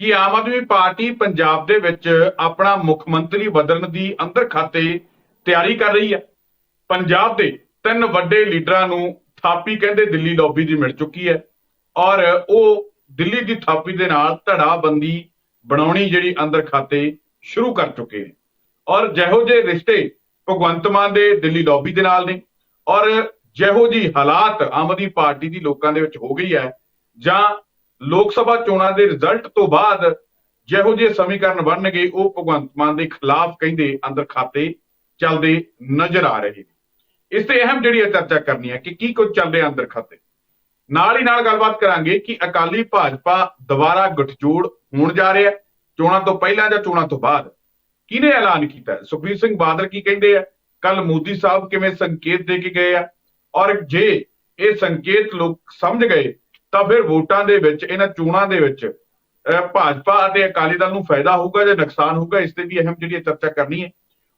ਕਿ ਆਮ ਆਦਮੀ ਪਾਰਟੀ ਪੰਜਾਬ ਦੇ ਵਿੱਚ ਆਪਣਾ ਮੁੱਖ ਮੰਤਰੀ ਬਦਲਣ ਦੀ ਅੰਦਰ ਖਾਤੇ ਤਿਆਰੀ ਕਰ ਰਹੀ ਹੈ। ਪੰਜਾਬ ਦੇ ਤਿੰਨ ਵੱਡੇ ਲੀਡਰਾਂ ਨੂੰ ਥਾਪੀ ਕਹਿੰਦੇ ਦਿੱਲੀ ਲੌਬੀ ਦੀ ਮਿਲ ਚੁੱਕੀ ਹੈ ਔਰ ਉਹ ਦਿੱਲੀ ਦੀ ਥਾਪੀ ਦੇ ਨਾਲ ਧੜਾਬੰਦੀ ਬਣਾਉਣੀ ਜਿਹੜੀ ਅੰਦਰ ਖਾਤੇ ਸ਼ੁਰੂ ਕਰ ਚੁੱਕੇ ਨੇ। ਔਰ ਜਿਹੋ ਜਿਹੇ ਰਿਸ਼ਤੇ ਭਗਵੰਤ ਮਾਨ ਦੇ ਦਿੱਲੀ ਲੌਬੀ ਦੇ ਨਾਲ ਨੇ ਔਰ ਜਿਹੋ ਜੀ ਹਾਲਾਤ ਆਮ ਆਦਮੀ ਪਾਰਟੀ ਦੀ ਲੋਕਾਂ ਦੇ ਵਿੱਚ ਹੋ ਗਈ ਹੈ ਜਾਂ ਲੋਕ ਸਭਾ ਚੋਣਾਂ ਦੇ ਰਿਜ਼ਲਟ ਤੋਂ ਬਾਅਦ ਜਿਹੋ ਜਿਹੇ ਸਮੀਕਰਨ ਬਣਨਗੇ, ਉਹ ਭਗਵੰਤ ਮਾਨ ਦੇ ਖਿਲਾਫ ਕਹਿੰਦੇ ਅੰਦਰ ਖਾਤੇ ਚੱਲਦੇ ਨਜ਼ਰ ਆ ਰਹੇ ਨੇ। ਇਸ ਤੇ ਅਹਿਮ ਜਿਹੜੀ ਹੈ ਚਰਚਾ ਕਰਨੀ ਹੈ ਕਿ ਕੀ ਕੁਝ ਚੱਲ ਰਿਹਾ ਅੰਦਰ ਖਾਤੇ। ਨਾਲ ਹੀ ਨਾਲ ਗੱਲਬਾਤ ਕਰਾਂਗੇ ਕਿ ਅਕਾਲੀ ਭਾਜਪਾ ਦੁਬਾਰਾ ਗਠਜੋੜ ਹੋਣ ਜਾ ਰਿਹਾ ਚੋਣਾਂ ਤੋਂ ਪਹਿਲਾਂ ਜਾਂ ਚੋਣਾਂ ਤੋਂ ਬਾਅਦ ਕਿਹਨੇ ਐਲਾਨ ਕੀਤਾ ਸੁਖਬੀਰ ਸਿੰਘ ਬਾਦਲ ਕੀ ਕਹਿੰਦੇ ਆ? ਕੱਲ ਮੋਦੀ ਸਾਹਿਬ ਕਿਵੇਂ ਸੰਕੇਤ ਦੇ ਕੇ ਗਏ ਆ? ਔਰ ਜੇ ਇਹ ਸੰਕੇਤ ਲੋਕ ਸਮਝ ਗਏ ਤਾਂ ਫਿਰ ਵੋਟਾਂ ਦੇ ਵਿੱਚ, ਇਹਨਾਂ ਚੋਣਾਂ ਦੇ ਵਿੱਚ ਭਾਜਪਾ ਅਤੇ ਅਕਾਲੀ ਦਲ ਨੂੰ ਫਾਇਦਾ ਹੋਊਗਾ ਜਾਂ ਨੁਕਸਾਨ ਹੋਊਗਾ, ਇਸ ਤੇ ਵੀ ਅਹਿਮ ਜਿਹੜੀ ਹੈ ਚਰਚਾ ਕਰਨੀ ਹੈ।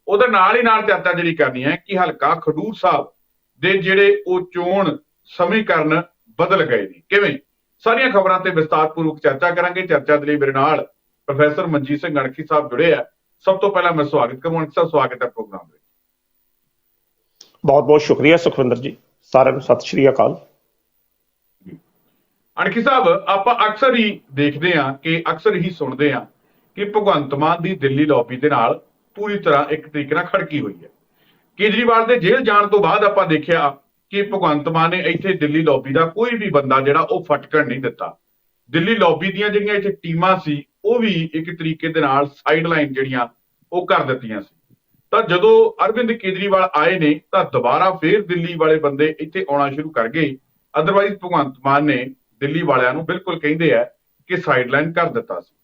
ਉਹਦੇ ਨਾਲ ਹੀ ਨਾਲ ਚਰਚਾ ਜਿਹੜੀ ਕਰਨੀ ਹੈ ਕਿ ਹਲਕਾ ਖਡੂਰ ਸਾਹਿਬ ਦੇ ਜਿਹੜੇ ਉਹ ਚੋਣ ਸਮੀਕਰਨ ਬਦਲ ਗਏ ਨੇ। ਕਿਵੇਂ? ਸਾਰੀਆਂ ਖਬਰਾਂ ਤੇ ਵਿਸਤਾਰਪੂਰਵਕ ਚਰਚਾ ਕਰਾਂਗੇ। ਚਰਚਾ ਦੇ ਲਈ ਮੇਰੇ ਨਾਲ ਪ੍ਰੋਫੈਸਰ ਮਨਜੀਤ ਸਿੰਘ ਗਣਖੀ ਸਾਹਿਬ ਜੁੜੇ ਆ। ਸਭ ਤੋਂ ਪਹਿਲਾਂ ਮੈਂ ਸਵਾਗਤ ਕਰੂੰਗਾ ਸਰ ਸਵਾਗਤ ਹੈ ਪ੍ਰੋਗਰਾਮ ਵਿੱਚ। ਬਹੁਤ ਬਹੁਤ ਸ਼ੁਕਰੀਆ ਸੁਖਵਿੰਦਰ ਜੀ। ਸਾਰਿਆਂ ਨੂੰ ਸਤਿ ਸ਼੍ਰੀ ਅਕਾਲ। ਅਣਖੀ ਸਾਹਿਬ, ਆਪਾਂ ਅਕਸਰ ਹੀ ਦੇਖਦੇ ਹਾਂ ਕਿ ਅਕਸਰ ਹੀ ਸੁਣਦੇ ਹਾਂ ਕਿ ਭਗਵੰਤ ਮਾਨ ਦੀ ਦਿੱਲੀ ਲੌਬੀ ਦੇ ਨਾਲ ਪੂਰੀ ਤਰ੍ਹਾਂ ਇੱਕ ਤਰੀਕੇ ਨਾਲ ਖੜਕੀ ਹੋਈ ਹੈ। ਕੇਜਰੀਵਾਲ ਦੇ ਜੇਲ੍ਹ ਜਾਣ ਤੋਂ ਬਾਅਦ ਆਪਾਂ ਦੇਖਿਆ ਕਿ ਭਗਵੰਤ ਮਾਨ ਨੇ ਇੱਥੇ ਦਿੱਲੀ ਲੌਬੀ ਦਾ ਕੋਈ ਵੀ ਬੰਦਾ ਜਿਹੜਾ ਉਹ ਫਟਕਣ ਨਹੀਂ ਦਿੱਤਾ। ਦਿੱਲੀ ਲੌਬੀ ਦੀਆਂ ਜਿਹੜੀਆਂ ਇੱਥੇ ਟੀਮਾਂ ਸੀ, ਉਹ ਵੀ ਇੱਕ ਤਰੀਕੇ ਦੇ ਨਾਲ ਸਾਈਡਲਾਈਨ ਜਿਹੜੀਆਂ ਉਹ ਕਰ ਦਿੱਤੀਆਂ ਸੀ। ਤਾਂ ਜਦੋਂ ਅਰਵਿੰਦ ਕੇਜਰੀਵਾਲ ਆਏ ਨੇ, ਤਾਂ ਦੁਬਾਰਾ ਫੇਰ ਦਿੱਲੀ ਵਾਲੇ ਬੰਦੇ ਇੱਥੇ ਆਉਣਾ ਸ਼ੁਰੂ ਕਰ ਗਏ। ਅਦਰਵਾਈਜ਼ ਭਗਵੰਤ ਮਾਨ ਨੇ ਦਿੱਲੀ ਵਾਲਿਆਂ ਨੂੰ ਬਿਲਕੁਲ ਕਹਿੰਦੇ ਆ ਕਿ ਸਾਈਡਲਾਈਨ ਕਰ ਦਿੱਤਾ ਸੀ।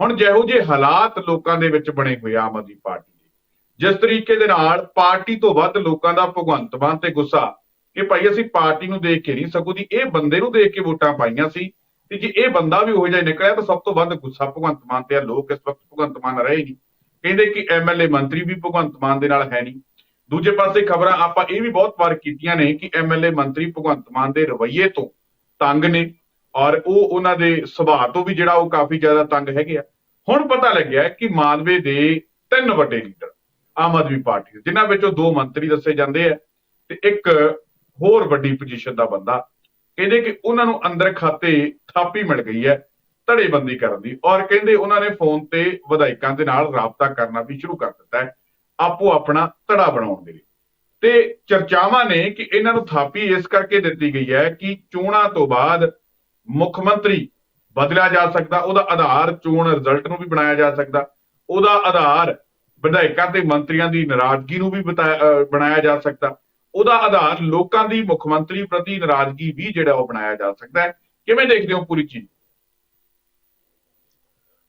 ਹੁਣ ਜਿਹੋ ਜਿਹੇ ਹਾਲਾਤ ਲੋਕਾਂ ਦੇ ਵਿੱਚ ਬਣੇ ਹੋਏ ਆਮ ਆਦਮੀ ਪਾਰਟੀ ਦੇ। ਜਿਸ ਤਰੀਕੇ ਦੇ ਨਾਲ ਪਾਰਟੀ ਤੋਂ ਵੱਧ ਲੋਕਾਂ ਦਾ ਭਗਵੰਤ ਮਾਨ ਤੇ ਗੁੱਸਾ ਕਿ ਭਾਈ ਅਸੀਂ ਪਾਰਟੀ ਨੂੰ ਦੇਖ ਕੇ ਨਹੀਂ ਸਗੋਂ ਦੀ ਇਹ ਬੰਦੇ ਨੂੰ ਦੇਖ ਕੇ ਵੋਟਾਂ ਪਾਈਆਂ ਸੀ ਤੇ ਜੇ ਇਹ ਬੰਦਾ ਵੀ ਉਹੋ ਜਿਹਾ ਨਿਕਲਿਆ ਤਾਂ ਸਭ ਤੋਂ ਵੱਧ ਗੁੱਸਾ ਭਗਵੰਤ ਮਾਨ ਤੇ ਆ। ਲੋਕ ਇਸ ਵਕਤ ਭਗਵੰਤ ਮਾਨ ਰਹੇ ਨਹੀਂ। ਕਹਿੰਦੇ ਕਿ ਐਮਐਲਏ ਮੰਤਰੀ ਵੀ ਭਗਵੰਤ ਮਾਨ ਦੇ ਨਾਲ ਹੈ ਨਹੀਂ। ਦੂਜੇ ਪਾਸੇ ਖਬਰਾਂ ਆਪਾਂ ਇਹ ਵੀ ਬਹੁਤ ਵਾਰ ਕੀਤੀਆਂ ਨੇ ਕਿ ਐਮਐਲਏ ਮੰਤਰੀ ਭਗਵੰਤ ਮਾਨ ਦੇ ਰਵੱਈਏ ਤੋਂ ਤੰਗ ਨੇ। ਔਰ ਉਹ ਉਹਨਾਂ ਦੇ ਸੁਭਾਅ ਤੋਂ ਵੀ ਜਿਹੜਾ ਉਹ ਕਾਫੀ ਜ਼ਿਆਦਾ ਤੰਗ ਹੈਗੇ ਆ। ਹੁਣ ਪਤਾ ਲੱਗਿਆ ਕਿ ਮਾਲਵੇ ਦੇ ਤਿੰਨ ਵੱਡੇ ਲੀਡਰ ਆਮ ਆਦਮੀ ਪਾਰਟੀ ਦੇ, ਜਿਨ੍ਹਾਂ ਵਿੱਚੋਂ ਦੋ ਮੰਤਰੀ ਦੱਸੇ ਜਾਂਦੇ ਆ ਤੇ ਇੱਕ ਹੋਰ ਵੱਡੀ ਪੋਜੀਸ਼ਨ ਦਾ ਬੰਦਾ, ਕਹਿੰਦੇ ਕਿ ਉਹਨਾਂ ਨੂੰ ਅੰਦਰ ਖਾਤੇ ਥਾਪੀ ਮਿਲ ਗਈ ਹੈ ਧੜੇਬੰਦੀ ਕਰਨ ਦੀ ਔਰ ਕਹਿੰਦੇ ਉਹਨਾਂ ਨੇ ਫੋਨ ਤੇ ਵਿਧਾਇਕਾਂ ਦੇ ਨਾਲ ਰਾਬਤਾ ਕਰਨਾ ਵੀ ਸ਼ੁਰੂ ਕਰ ਦਿੱਤਾ ਹੈ, ਆਪੋ ਆਪਣਾ ਧੜਾ ਬਣਾਉਣ ਦੇ ਲਈ। ਤੇ ਚਰਚਾਵਾਂ ਨੇ ਕਿ ਇਹਨਾਂ ਨੂੰ ਥਾਪੀ ਇਸ ਕਰਕੇ ਦਿੱਤੀ ਗਈ ਹੈ ਕਿ ਚੋਣਾਂ ਤੋਂ ਬਾਅਦ ਮੁੱਖ ਮੰਤਰੀ ਬਦਲਿਆ ਜਾ ਸਕਦਾ, ਉਹਦਾ ਆਧਾਰ ਚੋਣ ਰਿਜ਼ਲਟ ਨੂੰ ਵੀ ਬਣਾਇਆ ਜਾ ਸਕਦਾ, ਉਹਦਾ ਆਧਾਰ ਵਿਧਾਇਕਾਂ ਤੇ ਮੰਤਰੀਆਂ ਦੀ ਨਾਰਾਜ਼ਗੀ ਨੂੰ ਵੀ ਬਤਾ- ਬਣਾਇਆ ਜਾ ਸਕਦਾ, ਉਹਦਾ ਆਧਾਰ ਲੋਕਾਂ ਦੀ ਮੁੱਖ ਮੰਤਰੀ ਪ੍ਰਤੀ ਨਾਰਾਜ਼ਗੀ ਵੀ ਜਿਹੜਾ ਉਹ ਬਣਾਇਆ ਜਾ ਸਕਦਾ ਹੈ। ਕਿਵੇਂ ਦੇਖਦੇ ਹੋ ਪੂਰੀ ਚੀਜ਼?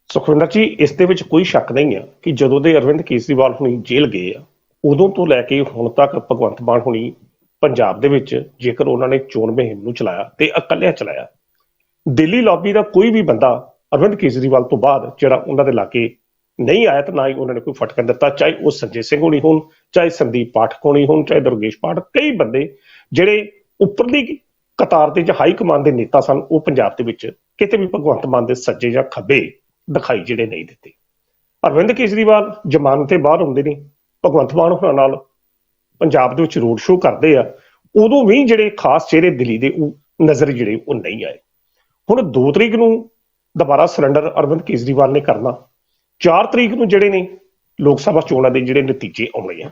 ਸੁਖਵਿੰਦਰ ਜੀ, ਇਸ ਦੇ ਵਿੱਚ ਕੋਈ ਸ਼ੱਕ ਨਹੀਂ ਹੈ ਕਿ ਜਦੋਂ ਦੇ ਅਰਵਿੰਦ ਕੇਜਰੀਵਾਲ ਹੁਣੀ ਜੇਲ੍ਹ ਗਏ ਆ, ਉਦੋਂ ਤੋਂ ਲੈ ਕੇ ਹੁਣ ਤੱਕ ਭਗਵੰਤ ਮਾਨ ਹੁਣੀ ਪੰਜਾਬ ਦੇ ਵਿੱਚ ਜੇਕਰ ਉਹਨਾਂ ਨੇ ਚੋਣ ਮੁਹਿੰਮ ਨੂੰ ਚਲਾਇਆ ਤੇ ਇਕੱਲਿਆਂ ਚਲਾਇਆ ਦਿੱਲੀ ਲੌਬੀ ਦਾ ਕੋਈ ਵੀ ਬੰਦਾ ਅਰਵਿੰਦ ਕੇਜਰੀਵਾਲ ਤੋਂ ਬਾਅਦ ਜਿਹੜਾ ਉਹਨਾਂ ਦੇ ਲਾਗੇ ਨਹੀਂ ਆਇਆ ਤਾਂ ਨਾ ਹੀ ਉਹਨਾਂ ਨੇ ਕੋਈ ਫਟਕਣ ਦਿੱਤਾ, ਚਾਹੇ ਉਹ ਸੰਜੇ ਸਿੰਘ ਹੋਣੀ ਹੋਣ, ਚਾਹੇ ਸੰਦੀਪ ਪਾਠਕ ਹੋਣੀ ਹੋਣ, ਚਾਹੇ ਦੁਰਗੇਸ਼ ਪਾਠਕ, ਕਈ ਬੰਦੇ ਜਿਹੜੇ ਉੱਪਰਲੀ ਕਤਾਰ ਦੇ ਜਾਂ ਹਾਈ ਕਮਾਂਡ ਦੇ ਨੇਤਾ ਸਨ, ਉਹ ਪੰਜਾਬ ਦੇ ਵਿੱਚ ਕਿਤੇ ਵੀ ਭਗਵੰਤ ਮਾਨ ਦੇ ਸੱਜੇ ਜਾਂ ਖੱਬੇ ਦਿਖਾਈ ਜਿਹੜੇ ਨਹੀਂ ਦਿੱਤੇ। ਅਰਵਿੰਦ ਕੇਜਰੀਵਾਲ ਜ਼ਮਾਨਤ ਤੇ ਬਾਹਰ ਹੁੰਦੇ ਨੇ, ਭਗਵੰਤ ਮਾਨ ਹੋਰਾਂ ਨਾਲ ਪੰਜਾਬ ਦੇ ਵਿੱਚ ਰੋਡ ਸ਼ੋਅ ਕਰਦੇ ਆ, ਉਦੋਂ ਵੀ ਜਿਹੜੇ ਖਾਸ ਚਿਹਰੇ ਦਿੱਲੀ ਦੇ ਉਹ ਨਜ਼ਰ ਜਿਹੜੇ ਉਹ ਨਹੀਂ ਆਏ। ਹੁਣ 2 ਤਰੀਕ ਨੂੰ ਦੁਬਾਰਾ ਸਰੈਂਡਰ ਅਰਵਿੰਦ ਕੇਜਰੀਵਾਲ ਨੇ ਕਰਨਾ। 4 ਤਰੀਕ ਨੂੰ ਜਿਹੜੇ ਨੇ ਲੋਕ ਸਭਾ ਚੋਣਾਂ ਦੇ ਜਿਹੜੇ ਨਤੀਜੇ ਆਉਣੇ ਆ।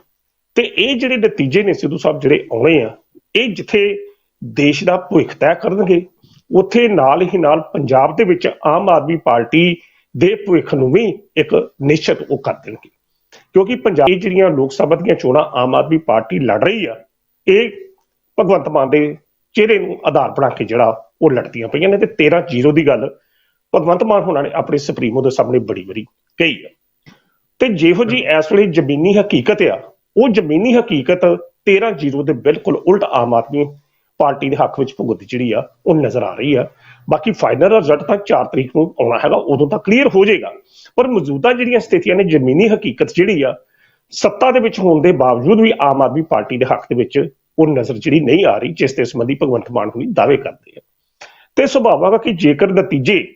ਤੇ ਇਹ ਜਿਹੜੇ ਨਤੀਜੇ ਨੇ ਸਿੱਧੂ ਸਾਹਿਬ ਜਿਹੜੇ ਆਉਣੇ ਆ, ਇਹ ਜਿੱਥੇ ਦੇਸ਼ ਦਾ ਭਵਿੱਖ ਤੈਅ ਕਰਨਗੇ, ਉੱਥੇ ਨਾਲ ਹੀ ਨਾਲ ਪੰਜਾਬ ਦੇ ਵਿੱਚ ਆਮ ਆਦਮੀ ਪਾਰਟੀ ਦੇ ਭਵਿੱਖ ਨੂੰ ਵੀ ਇੱਕ ਨਿਸ਼ਚਿਤ ਉਹ ਕਰ ਦੇਣਗੇ। ਕਿਉਂਕਿ ਪੰਜਾਬ ਜਿਹੜੀਆਂ ਲੋਕ ਸਭਾ ਦੀਆਂ ਚੋਣਾਂ ਆਮ ਆਦਮੀ ਪਾਰਟੀ ਲੜ ਰਹੀ ਆ, ਇਹ ਭਗਵੰਤ ਮਾਨ ਦੇ ਚਿਹਰੇ ਨੂੰ ਆਧਾਰ ਬਣਾ ਕੇ ਜਿਹੜਾ ਉਹ ਲੜਦੀਆਂ ਪਈਆਂ ਨੇ ਤੇ 13 ਜ਼ੀਰੋ ਦੀ ਗੱਲ ਭਗਵੰਤ ਮਾਨ ਹੋਣਾ ਨੇ ਆਪਣੇ ਸੁਪਰੀਮੋ ਦੇ ਸਾਹਮਣੇ ਬੜੀ ਵਾਰੀ ਕਹੀ ਆ। ਤੇ ਜਿਹੋ ਜੀ ਇਸ ਵੇਲੇ ਜ਼ਮੀਨੀ ਹਕੀਕਤ ਆ, ਉਹ ਜ਼ਮੀਨੀ ਹਕੀਕਤ 13 ਜ਼ੀਰੋ ਦੇ ਬਿਲਕੁਲ ਉਲਟ ਆਮ ਆਦਮੀ ਪਾਰਟੀ ਦੇ ਹੱਕ ਵਿੱਚ ਭੁਗਤ ਜਿਹੜੀ ਆ, ਉਹ ਨਜ਼ਰ ਆ ਰਹੀ ਆ। ਬਾਕੀ ਫਾਈਨਲ ਰਿਜ਼ਲਟ ਤਾਂ 4 ਤਰੀਕ ਨੂੰ ਆਉਣਾ ਹੈਗਾ, ਉਦੋਂ ਤਾਂ ਕਲੀਅਰ ਹੋ ਜਾਏਗਾ। ਪਰ ਮੌਜੂਦਾ ਜਿਹੜੀਆਂ ਸਥਿਤੀਆਂ ਨੇ ਜ਼ਮੀਨੀ ਹਕੀਕਤ ਜਿਹੜੀ ਆ, ਸੱਤਾ ਦੇ ਵਿੱਚ ਹੋਣ ਦੇ ਬਾਵਜੂਦ ਵੀ ਆਮ ਆਦਮੀ ਪਾਰਟੀ ਦੇ ਹੱਕ ਦੇ ਵਿੱਚ ਉਹ ਨਜ਼ਰ ਜਿਹੜੀ ਨਹੀਂ ਆ ਰਹੀ, ਜਿਸ ਦੇ ਸੰਬੰਧੀ ਭਗਵੰਤ ਮਾਨ ਹੁਣੀ ਦਾਅਵੇ ਕਰਦੇ ਆ। ਤੇ ਸੁਭਾਵਕ ਆ ਕਿ ਜੇਕਰ ਨਤੀਜੇ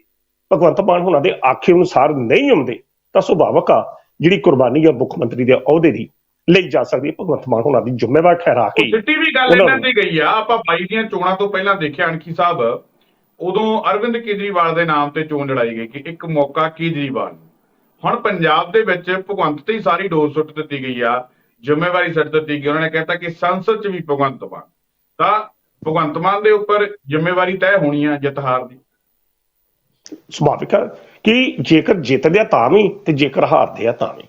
ਭਗਵੰਤ ਮਾਨ ਹੁਣਾਂ ਦੇ ਆਖੇ ਅਨੁਸਾਰ ਨਹੀਂ ਆਉਂਦੇ ਤਾਂ ਸੁਭਾਵਕ ਆ ਜਿਹੜੀ ਕੁਰਬਾਨੀ ਆ ਮੁੱਖ ਮੰਤਰੀ ਦੇ ਅਹੁਦੇ ਦੀ ਲਈ ਜਾ ਸਕਦੀ ਹੈ। ਭਗਵੰਤ ਮਾਨ ਹੁਣਾਂ ਦੀ ਜ਼ਿੰਮੇਵਾਰ ਠਹਿਰਾ ਕੇ ਸਿੱਟੀ ਵੀ ਗੱਲ ਇਹਨਾਂ ਦੀ ਗਈ ਆ। ਆਪਾਂ 22 ਦੀਆਂ ਚੋਣਾਂ ਤੋਂ ਪਹਿਲਾਂ ਦੇਖਿਆ ਅਣਖੀ ਸਾਹਿਬ ਉਦੋਂ ਅਰਵਿੰਦ ਕੇਜਰੀਵਾਲ ਦੇ ਨਾਮ ਤੇ ਚੋਣ ਲੜਾਈ ਗਈ ਕਿ ਇੱਕ ਮੌਕਾ ਕੇਜਰੀਵਾਲ ਨੂੰ। ਹੁਣ ਪੰਜਾਬ ਦੇ ਵਿੱਚ ਭਗਵੰਤ ਤੇ ਹੀ ਸਾਰੀ ਡੋਰ ਸੁੱਟ ਦਿੱਤੀ ਗਈ ਆ ਜ਼ਿੰਮੇਵਾਰੀ ਸੁੱਟ ਦਿੱਤੀ ਗਈ। ਉਹਨਾਂ ਨੇ ਕਹਿਤਾ ਕਿ ਸੰਸਦ 'ਚ ਵੀ ਭਗਵੰਤ ਮਾਨ। ਤਾਂ ਭਗਵੰਤ ਮਾਨ ਦੇ ਉੱਪਰ ਜ਼ਿੰਮੇਵਾਰੀ ਤੈਅ ਹੋਣੀ ਆ ਜਿੱਤ ਹਾਰ ਦੀ। ਸੁਭਾਵਿਕ ਹੈ ਕਿ ਜੇਕਰ ਜਿੱਤਦੇ ਆ ਤਾਂ ਵੀ ਤੇ ਜੇਕਰ ਹਾਰਦੇ ਆ ਤਾਂ ਵੀ।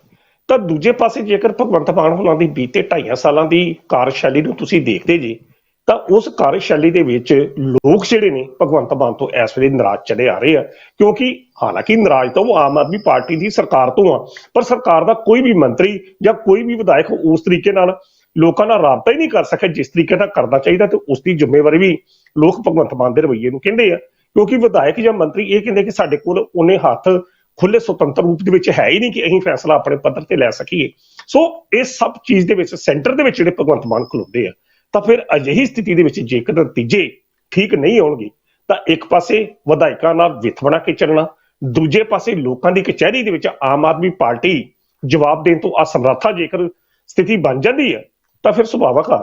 ਤਾਂ ਦੂਜੇ ਪਾਸੇ ਜੇਕਰ ਭਗਵੰਤ ਮਾਨ ਹੁਣਾਂ ਦੀ ਬੀਤੇ 2.5 ਸਾਲਾਂ ਦੀ ਕਾਰਜਸ਼ੈਲੀ ਨੂੰ ਤੁਸੀਂ ਦੇਖਦੇ ਜੀ, ਤਾਂ ਉਸ ਕਾਰਜਸ਼ੈਲੀ ਦੇ ਵਿੱਚ ਲੋਕ ਜਿਹੜੇ ਨੇ ਭਗਵੰਤ ਮਾਨ ਤੋਂ ਇਸ ਵੇਲੇ ਨਾਰਾਜ਼ ਚਲੇ ਆ ਰਹੇ ਆ। ਕਿਉਂਕਿ ਹਾਲਾਂਕਿ ਨਾਰਾਜ਼ ਤਾਂ ਉਹ ਆਮ ਆਦਮੀ ਪਾਰਟੀ ਦੀ ਸਰਕਾਰ ਤੋਂ ਆ, ਪਰ ਸਰਕਾਰ ਦਾ ਕੋਈ ਵੀ ਮੰਤਰੀ ਜਾਂ ਕੋਈ ਵੀ ਵਿਧਾਇਕ ਉਸ ਤਰੀਕੇ ਨਾਲ ਲੋਕਾਂ ਨਾਲ ਰਾਬਤਾ ਹੀ ਨਹੀਂ ਕਰ ਸਕਿਆ ਜਿਸ ਤਰੀਕੇ ਨਾਲ ਕਰਨਾ ਚਾਹੀਦਾ ਤੇ ਉਸ ਦੀ ਜ਼ਿੰਮੇਵਾਰੀ ਵੀ ਲੋਕ ਭਗਵੰਤ ਮਾਨ ਦੇ ਰਵੱਈਏ ਨੂੰ ਕਹਿੰਦੇ ਆ। ਕਿਉਂਕਿ ਵਿਧਾਇਕ ਜਾਂ ਮੰਤਰੀ ਇਹ ਕਹਿੰਦੇ ਕਿ ਸਾਡੇ ਕੋਲ ਉਹਨੇ ਹੱਥ ਖੁੱਲੇ ਸੁਤੰਤਰ ਰੂਪ ਦੇ ਵਿੱਚ ਹੈ ਹੀ ਨਹੀਂ ਕਿ ਅਸੀਂ ਫੈਸਲਾ ਆਪਣੇ ਪੱਧਰ ਤੇ ਲੈ ਸਕੀਏ। ਸੋ ਇਹ ਸਭ ਚੀਜ਼ ਦੇ ਵਿੱਚ ਸੈਂਟਰ ਦੇ ਵਿੱਚ ਜਿਹੜੇ ਭਗਵੰਤ ਮਾਨ ਖਲੋਦੇ ਆ, ਤਾਂ ਫਿਰ ਅਜਿਹੀ ਸਥਿਤੀ ਦੇ ਵਿੱਚ ਜੇਕਰ ਨਤੀਜੇ ਠੀਕ ਨਹੀਂ ਆਉਣਗੇ, ਤਾਂ ਇੱਕ ਪਾਸੇ ਵਿਧਾਇਕਾਂ ਨਾਲ ਵਿੱਥ ਬਣਾ ਕੇ ਚੱਲਣਾ, ਦੂਜੇ ਪਾਸੇ ਲੋਕਾਂ ਦੀ ਕਚਹਿਰੀ ਦੇ ਵਿੱਚ ਆਮ ਆਦਮੀ ਪਾਰਟੀ ਜਵਾਬ ਦੇਣ ਤੋਂ ਅਸਮਰੱਥਾ ਜੇਕਰ ਸਥਿਤੀ ਬਣ ਜਾਂਦੀ ਹੈ ਤਾਂ ਫਿਰ ਸੁਭਾਵਕ ਆ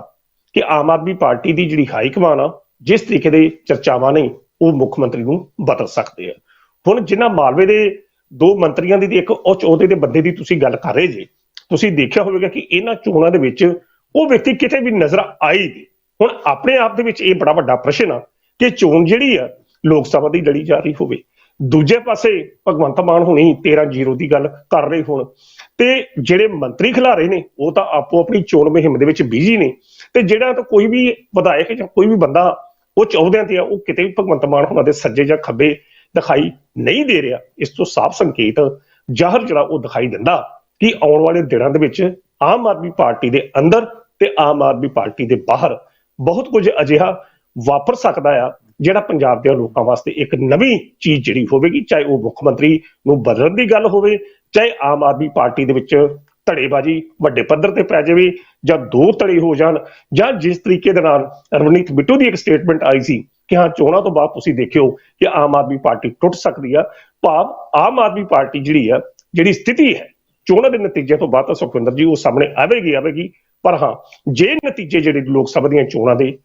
ਕਿ ਆਮ ਆਦਮੀ ਪਾਰਟੀ ਦੀ ਜਿਹੜੀ ਹਾਈ ਕਮਾਨ ਆ, ਜਿਸ ਤਰੀਕੇ ਦੇ ਚਰਚਾਵਾਂ ਨੇ, ਉਹ ਮੁੱਖ ਮੰਤਰੀ ਨੂੰ ਬਦਲ ਸਕਦੇ ਆ। ਹੁਣ ਜਿਨ੍ਹਾਂ ਮਾਲਵੇ ਦੇ ਦੋ ਮੰਤਰੀਆਂ ਦੀ ਇੱਕ ਉੱਚ ਅਹੁਦੇ ਦੇ ਬੰਦੇ ਦੀ ਤੁਸੀਂ ਗੱਲ ਕਰ ਰਹੇ ਜੇ, ਤੁਸੀਂ ਦੇਖਿਆ ਹੋਵੇਗਾ ਕਿ ਇਹਨਾਂ ਚੋਣਾਂ ਦੇ ਵਿੱਚ ਉਹ ਵਿਅਕਤੀ ਕਿਤੇ ਵੀ ਨਜ਼ਰ ਆਈ ਨਹੀਂ ਹੁਣ ਆਪਣੇ ਆਪ ਦੇ ਵਿੱਚ ਇਹ ਬੜਾ ਵੱਡਾ ਪ੍ਰਸ਼ਨ ਆ ਕਿ ਚੋਣ ਜਿਹੜੀ ਆ, ਲੋਕ ਸਭਾ ਦੀ ਲੜੀ ਜਾ ਰਹੀ ਹੋਵੇ। ਦੂਜੇ ਪਾਸੇ ਭਗਵੰਤ ਮਾਨ ਹੁਣੀ 13-0 ਦੀ ਗੱਲ ਕਰ ਰਹੇ ਹੋਣ। ਤੇ ਜਿਹੜੇ ਮੰਤਰੀ ਖਿਲਾਰੇ ਨੇ, ਉਹ ਤਾਂ ਆਪੋ ਆਪਣੀ ਚੋਣ ਮੁਹਿੰਮ ਦੇ ਵਿੱਚ ਬਿਜ਼ੀ ਨੇ। ਤੇ ਜਿਹੜਾ ਤਾਂ ਕੋਈ ਵੀ ਵਿਧਾਇਕ ਜਾਂ ਕੋਈ ਵੀ ਬੰਦਾ ਉਹ ਚਾਹੁੰਦਿਆਂ ਤੇ ਆ ਉਹ ਕਿਤੇ ਵੀ ਭਗਵੰਤ ਮਾਨ ਹੁਣਾਂ ਦੇ ਸੱਜੇ ਜਾਂ ਖੱਬੇ ਦਿਖਾਈ ਨਹੀਂ ਦੇ ਰਿਹਾ, ਇਸ ਤੋਂ ਸਾਫ਼ ਸੰਕੇਤ ਜ਼ਾਹਰ ਜਿਹੜਾ ਉਹ ਦਿਖਾਈ ਦਿੰਦਾ ਕਿ ਆਉਣ ਵਾਲੇ ਦਿਨਾਂ ਦੇ ਵਿੱਚ ਆਮ ਆਦਮੀ ਪਾਰਟੀ ਦੇ ਅੰਦਰ ਤੇ ਆਮ ਆਦਮੀ ਪਾਰਟੀ ਦੇ ਬਾਹਰ ਬਹੁਤ ਕੁਝ ਅਜਿਹਾ ਵਾਪਰ ਸਕਦਾ ਆ ਜਿਹੜਾ ਪੰਜਾਬ ਦੇ ਲੋਕਾਂ ਵਾਸਤੇ ਇੱਕ ਨਵੀਂ ਚੀਜ਼ ਜਿਹੜੀ ਹੋਵੇਗੀ, ਚਾਹੇ ਉਹ ਮੁੱਖ ਮੰਤਰੀ ਨੂੰ ਬਦਲਣ ਦੀ ਗੱਲ ਹੋਵੇ, ਚਾਹੇ ਆਮ ਆਦਮੀ ਪਾਰਟੀ ਦੇ ਵਿੱਚ ਧੜੇਬਾਜ਼ੀ ਵੱਡੇ ਪੱਧਰ ਤੇ ਪੈ ਜਾਵੇ ਜਾਂ ਦੋ ਧੜੇ ਹੋ ਜਾਣ, ਜਾਂ ਜਿਸ ਤਰੀਕੇ ਦੇ ਨਾਲ ਰਵਨੀਤ ਬਿੱਟੂ ਦੀ ਇੱਕ ਸਟੇਟਮੈਂਟ ਆਈ ਸੀ ਕਿ ਹਾਂ, ਚੋਣਾਂ ਤੋਂ ਬਾਅਦ ਤੁਸੀਂ ਦੇਖਿਓ ਕਿ ਆਮ ਆਦਮੀ ਪਾਰਟੀ ਟੁੱਟ ਸਕਦੀ ਆ। ਭਾਵ ਆਮ ਆਦਮੀ ਪਾਰਟੀ ਜਿਹੜੀ ਆ, ਜਿਹੜੀ ਸਥਿਤੀ ਹੈ, ਚੋਣਾਂ ਦੇ ਨਤੀਜੇ ਤੋਂ ਬਾਅਦ ਤਾਂ ਸੁਖਵਿੰਦਰ ਜੀ ਉਹ ਸਾਹਮਣੇ ਆਵੇਗੀ ਆਵੇਗੀ। ਪਰ ਹਾਂ, ਜੇ ਨਤੀਜੇ ਜਿਹੜੇ ਲੋਕ ਸਭਾ ਦੀਆਂ ਚੋਣਾਂ ਦੇ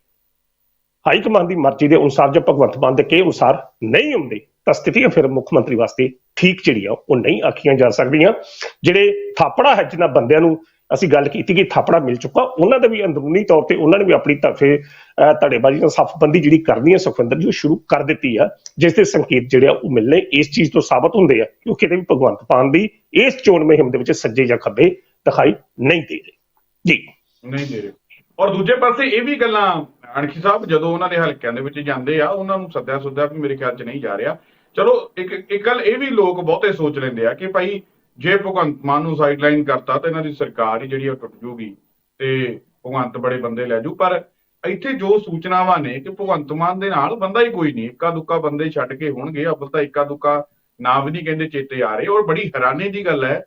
ਹਾਈ ਕਮਾਂਡ ਦੀ ਮਰਜ਼ੀ ਦੇ ਅਨੁਸਾਰ ਜਾਂ ਭਗਵੰਤ ਮਾਨ ਦੇ ਕੇ ਅਨੁਸਾਰ ਨਹੀਂ ਹੁੰਦੇ ਤਾਂ ਸਥਿਤੀਆਂ ਫਿਰ ਮੁੱਖ ਮੰਤਰੀ ਵਾਸਤੇ ਠੀਕ ਜਿਹੜੀਆਂ ਉਹ ਨਹੀਂ ਆਖੀਆਂ ਜਾ ਸਕਦੀਆਂ। ਜਿਹੜੇ ਥਾਪੜਾ ਹੈ ਜਿਨ੍ਹਾਂ ਬੰਦਿਆਂ ਨੂੰ ਅਸੀਂ ਗੱਲ ਕੀਤੀ ਕਿ ਥਾਪੜਾ ਮਿਲ ਚੁੱਕਾ ਉਹਨਾਂ ਦੇ ਵੀ ਅੰਦਰੂਨੀ ਤੌਰ ਤੇ ਉਹਨਾਂ ਨੇ ਵੀ ਆਪਣੀ ਤਰਫੇ ਅਹ, ਧੜੇਬਾਜ਼ੀ ਨਾਲ ਸਫਬੰਦੀ ਜਿਹੜੀ ਕਰਨੀ ਹੈ ਸੁਖਵਿੰਦਰ ਜੀ ਉਹ ਸ਼ੁਰੂ ਕਰ ਦਿੱਤੀ ਆ ਜਿਸ ਦੇ ਸੰਕੇਤ ਜਿਹੜੇ ਆ ਉਹ ਮਿਲਨੇ ਇਸ ਚੀਜ਼ ਤੋਂ ਸਾਬਤ ਹੁੰਦੇ ਆ ਕਿ ਉਹ ਕਿਤੇ ਵੀ ਭਗਵੰਤ ਮਾਨ ਦੀ ਇਸ ਚੋਣ ਮੁਹਿੰਮ ਦੇ ਵਿੱਚ ਸੱਜੇ ਜਾਂ ਖੱਬੇ ਦਿਖਾਈ ਨਹੀਂ ਦੇ ਰਹੇ। ਜੀ। ਨਹੀਂ ਦੇ ਰਹੇ। ਔਰ ਦੂਜੇ ਪਾਸੇ ਇਹ ਵੀ ਗੱਲਾਂ, ਅਣਖੀ ਸਾਹਿਬ, ਜਦੋਂ ਉਹਨਾਂ ਦੇ ਹਲਕਿਆਂ ਦੇ ਵਿੱਚ ਜਾਂਦੇ ਆ, ਉਹਨਾਂ ਨੂੰ ਸੱਦਿਆ ਸੁੱਦਿਆ ਵੀ ਮੇਰੇ ਖਿਆਲ 'ਚ ਨਹੀਂ ਜਾ ਰਿਹਾ। ਚਲੋ, ਇੱਕ ਇੱਕ ਗੱਲ ਇਹ ਵੀ ਲੋਕ ਬਹੁਤੇ ਸੋਚ ਲੈਂਦੇ ਆ ਕਿ ਭਾਈ ਜੇ ਭਗਵੰਤ ਮਾਨ ਨੂੰ ਸਾਈਡਲਾਈਨ ਕਰਤਾ ਤਾਂ ਇਹਨਾਂ ਦੀ ਸਰਕਾਰ ਹੀ ਜਿਹੜੀ ਆ ਉਹ ਟੁੱਟ ਜੂਗੀ ਤੇ ਭਗਵੰਤ ਬੜੇ ਬੰਦੇ ਲੈ ਜੂ। ਪਰ ਇੱਥੇ ਜੋ ਸੂਚਨਾਵਾਂ ਨੇ ਕਿ ਭਗਵੰਤ ਮਾਨ ਦੇ ਨਾਲ ਬੰਦਾ ਹੀ ਕੋਈ ਨਹੀਂ, ਇੱਕਾ ਦੁੱਕਾ ਬੰਦੇ ਛੱਡ ਕੇ ਹੋਣਗੇ ਅਬਲ ਤਾਂ ਇੱਕਾ ਦੁੱਕਾ ਨਾਮ ਵੀ ਨਹੀਂ ਕਹਿੰਦੇ ਚੇਤੇ ਆ ਰਹੇ। ਔਰ ਬੜੀ ਹੈਰਾਨੀ ਦੀ ਗੱਲ ਹੈ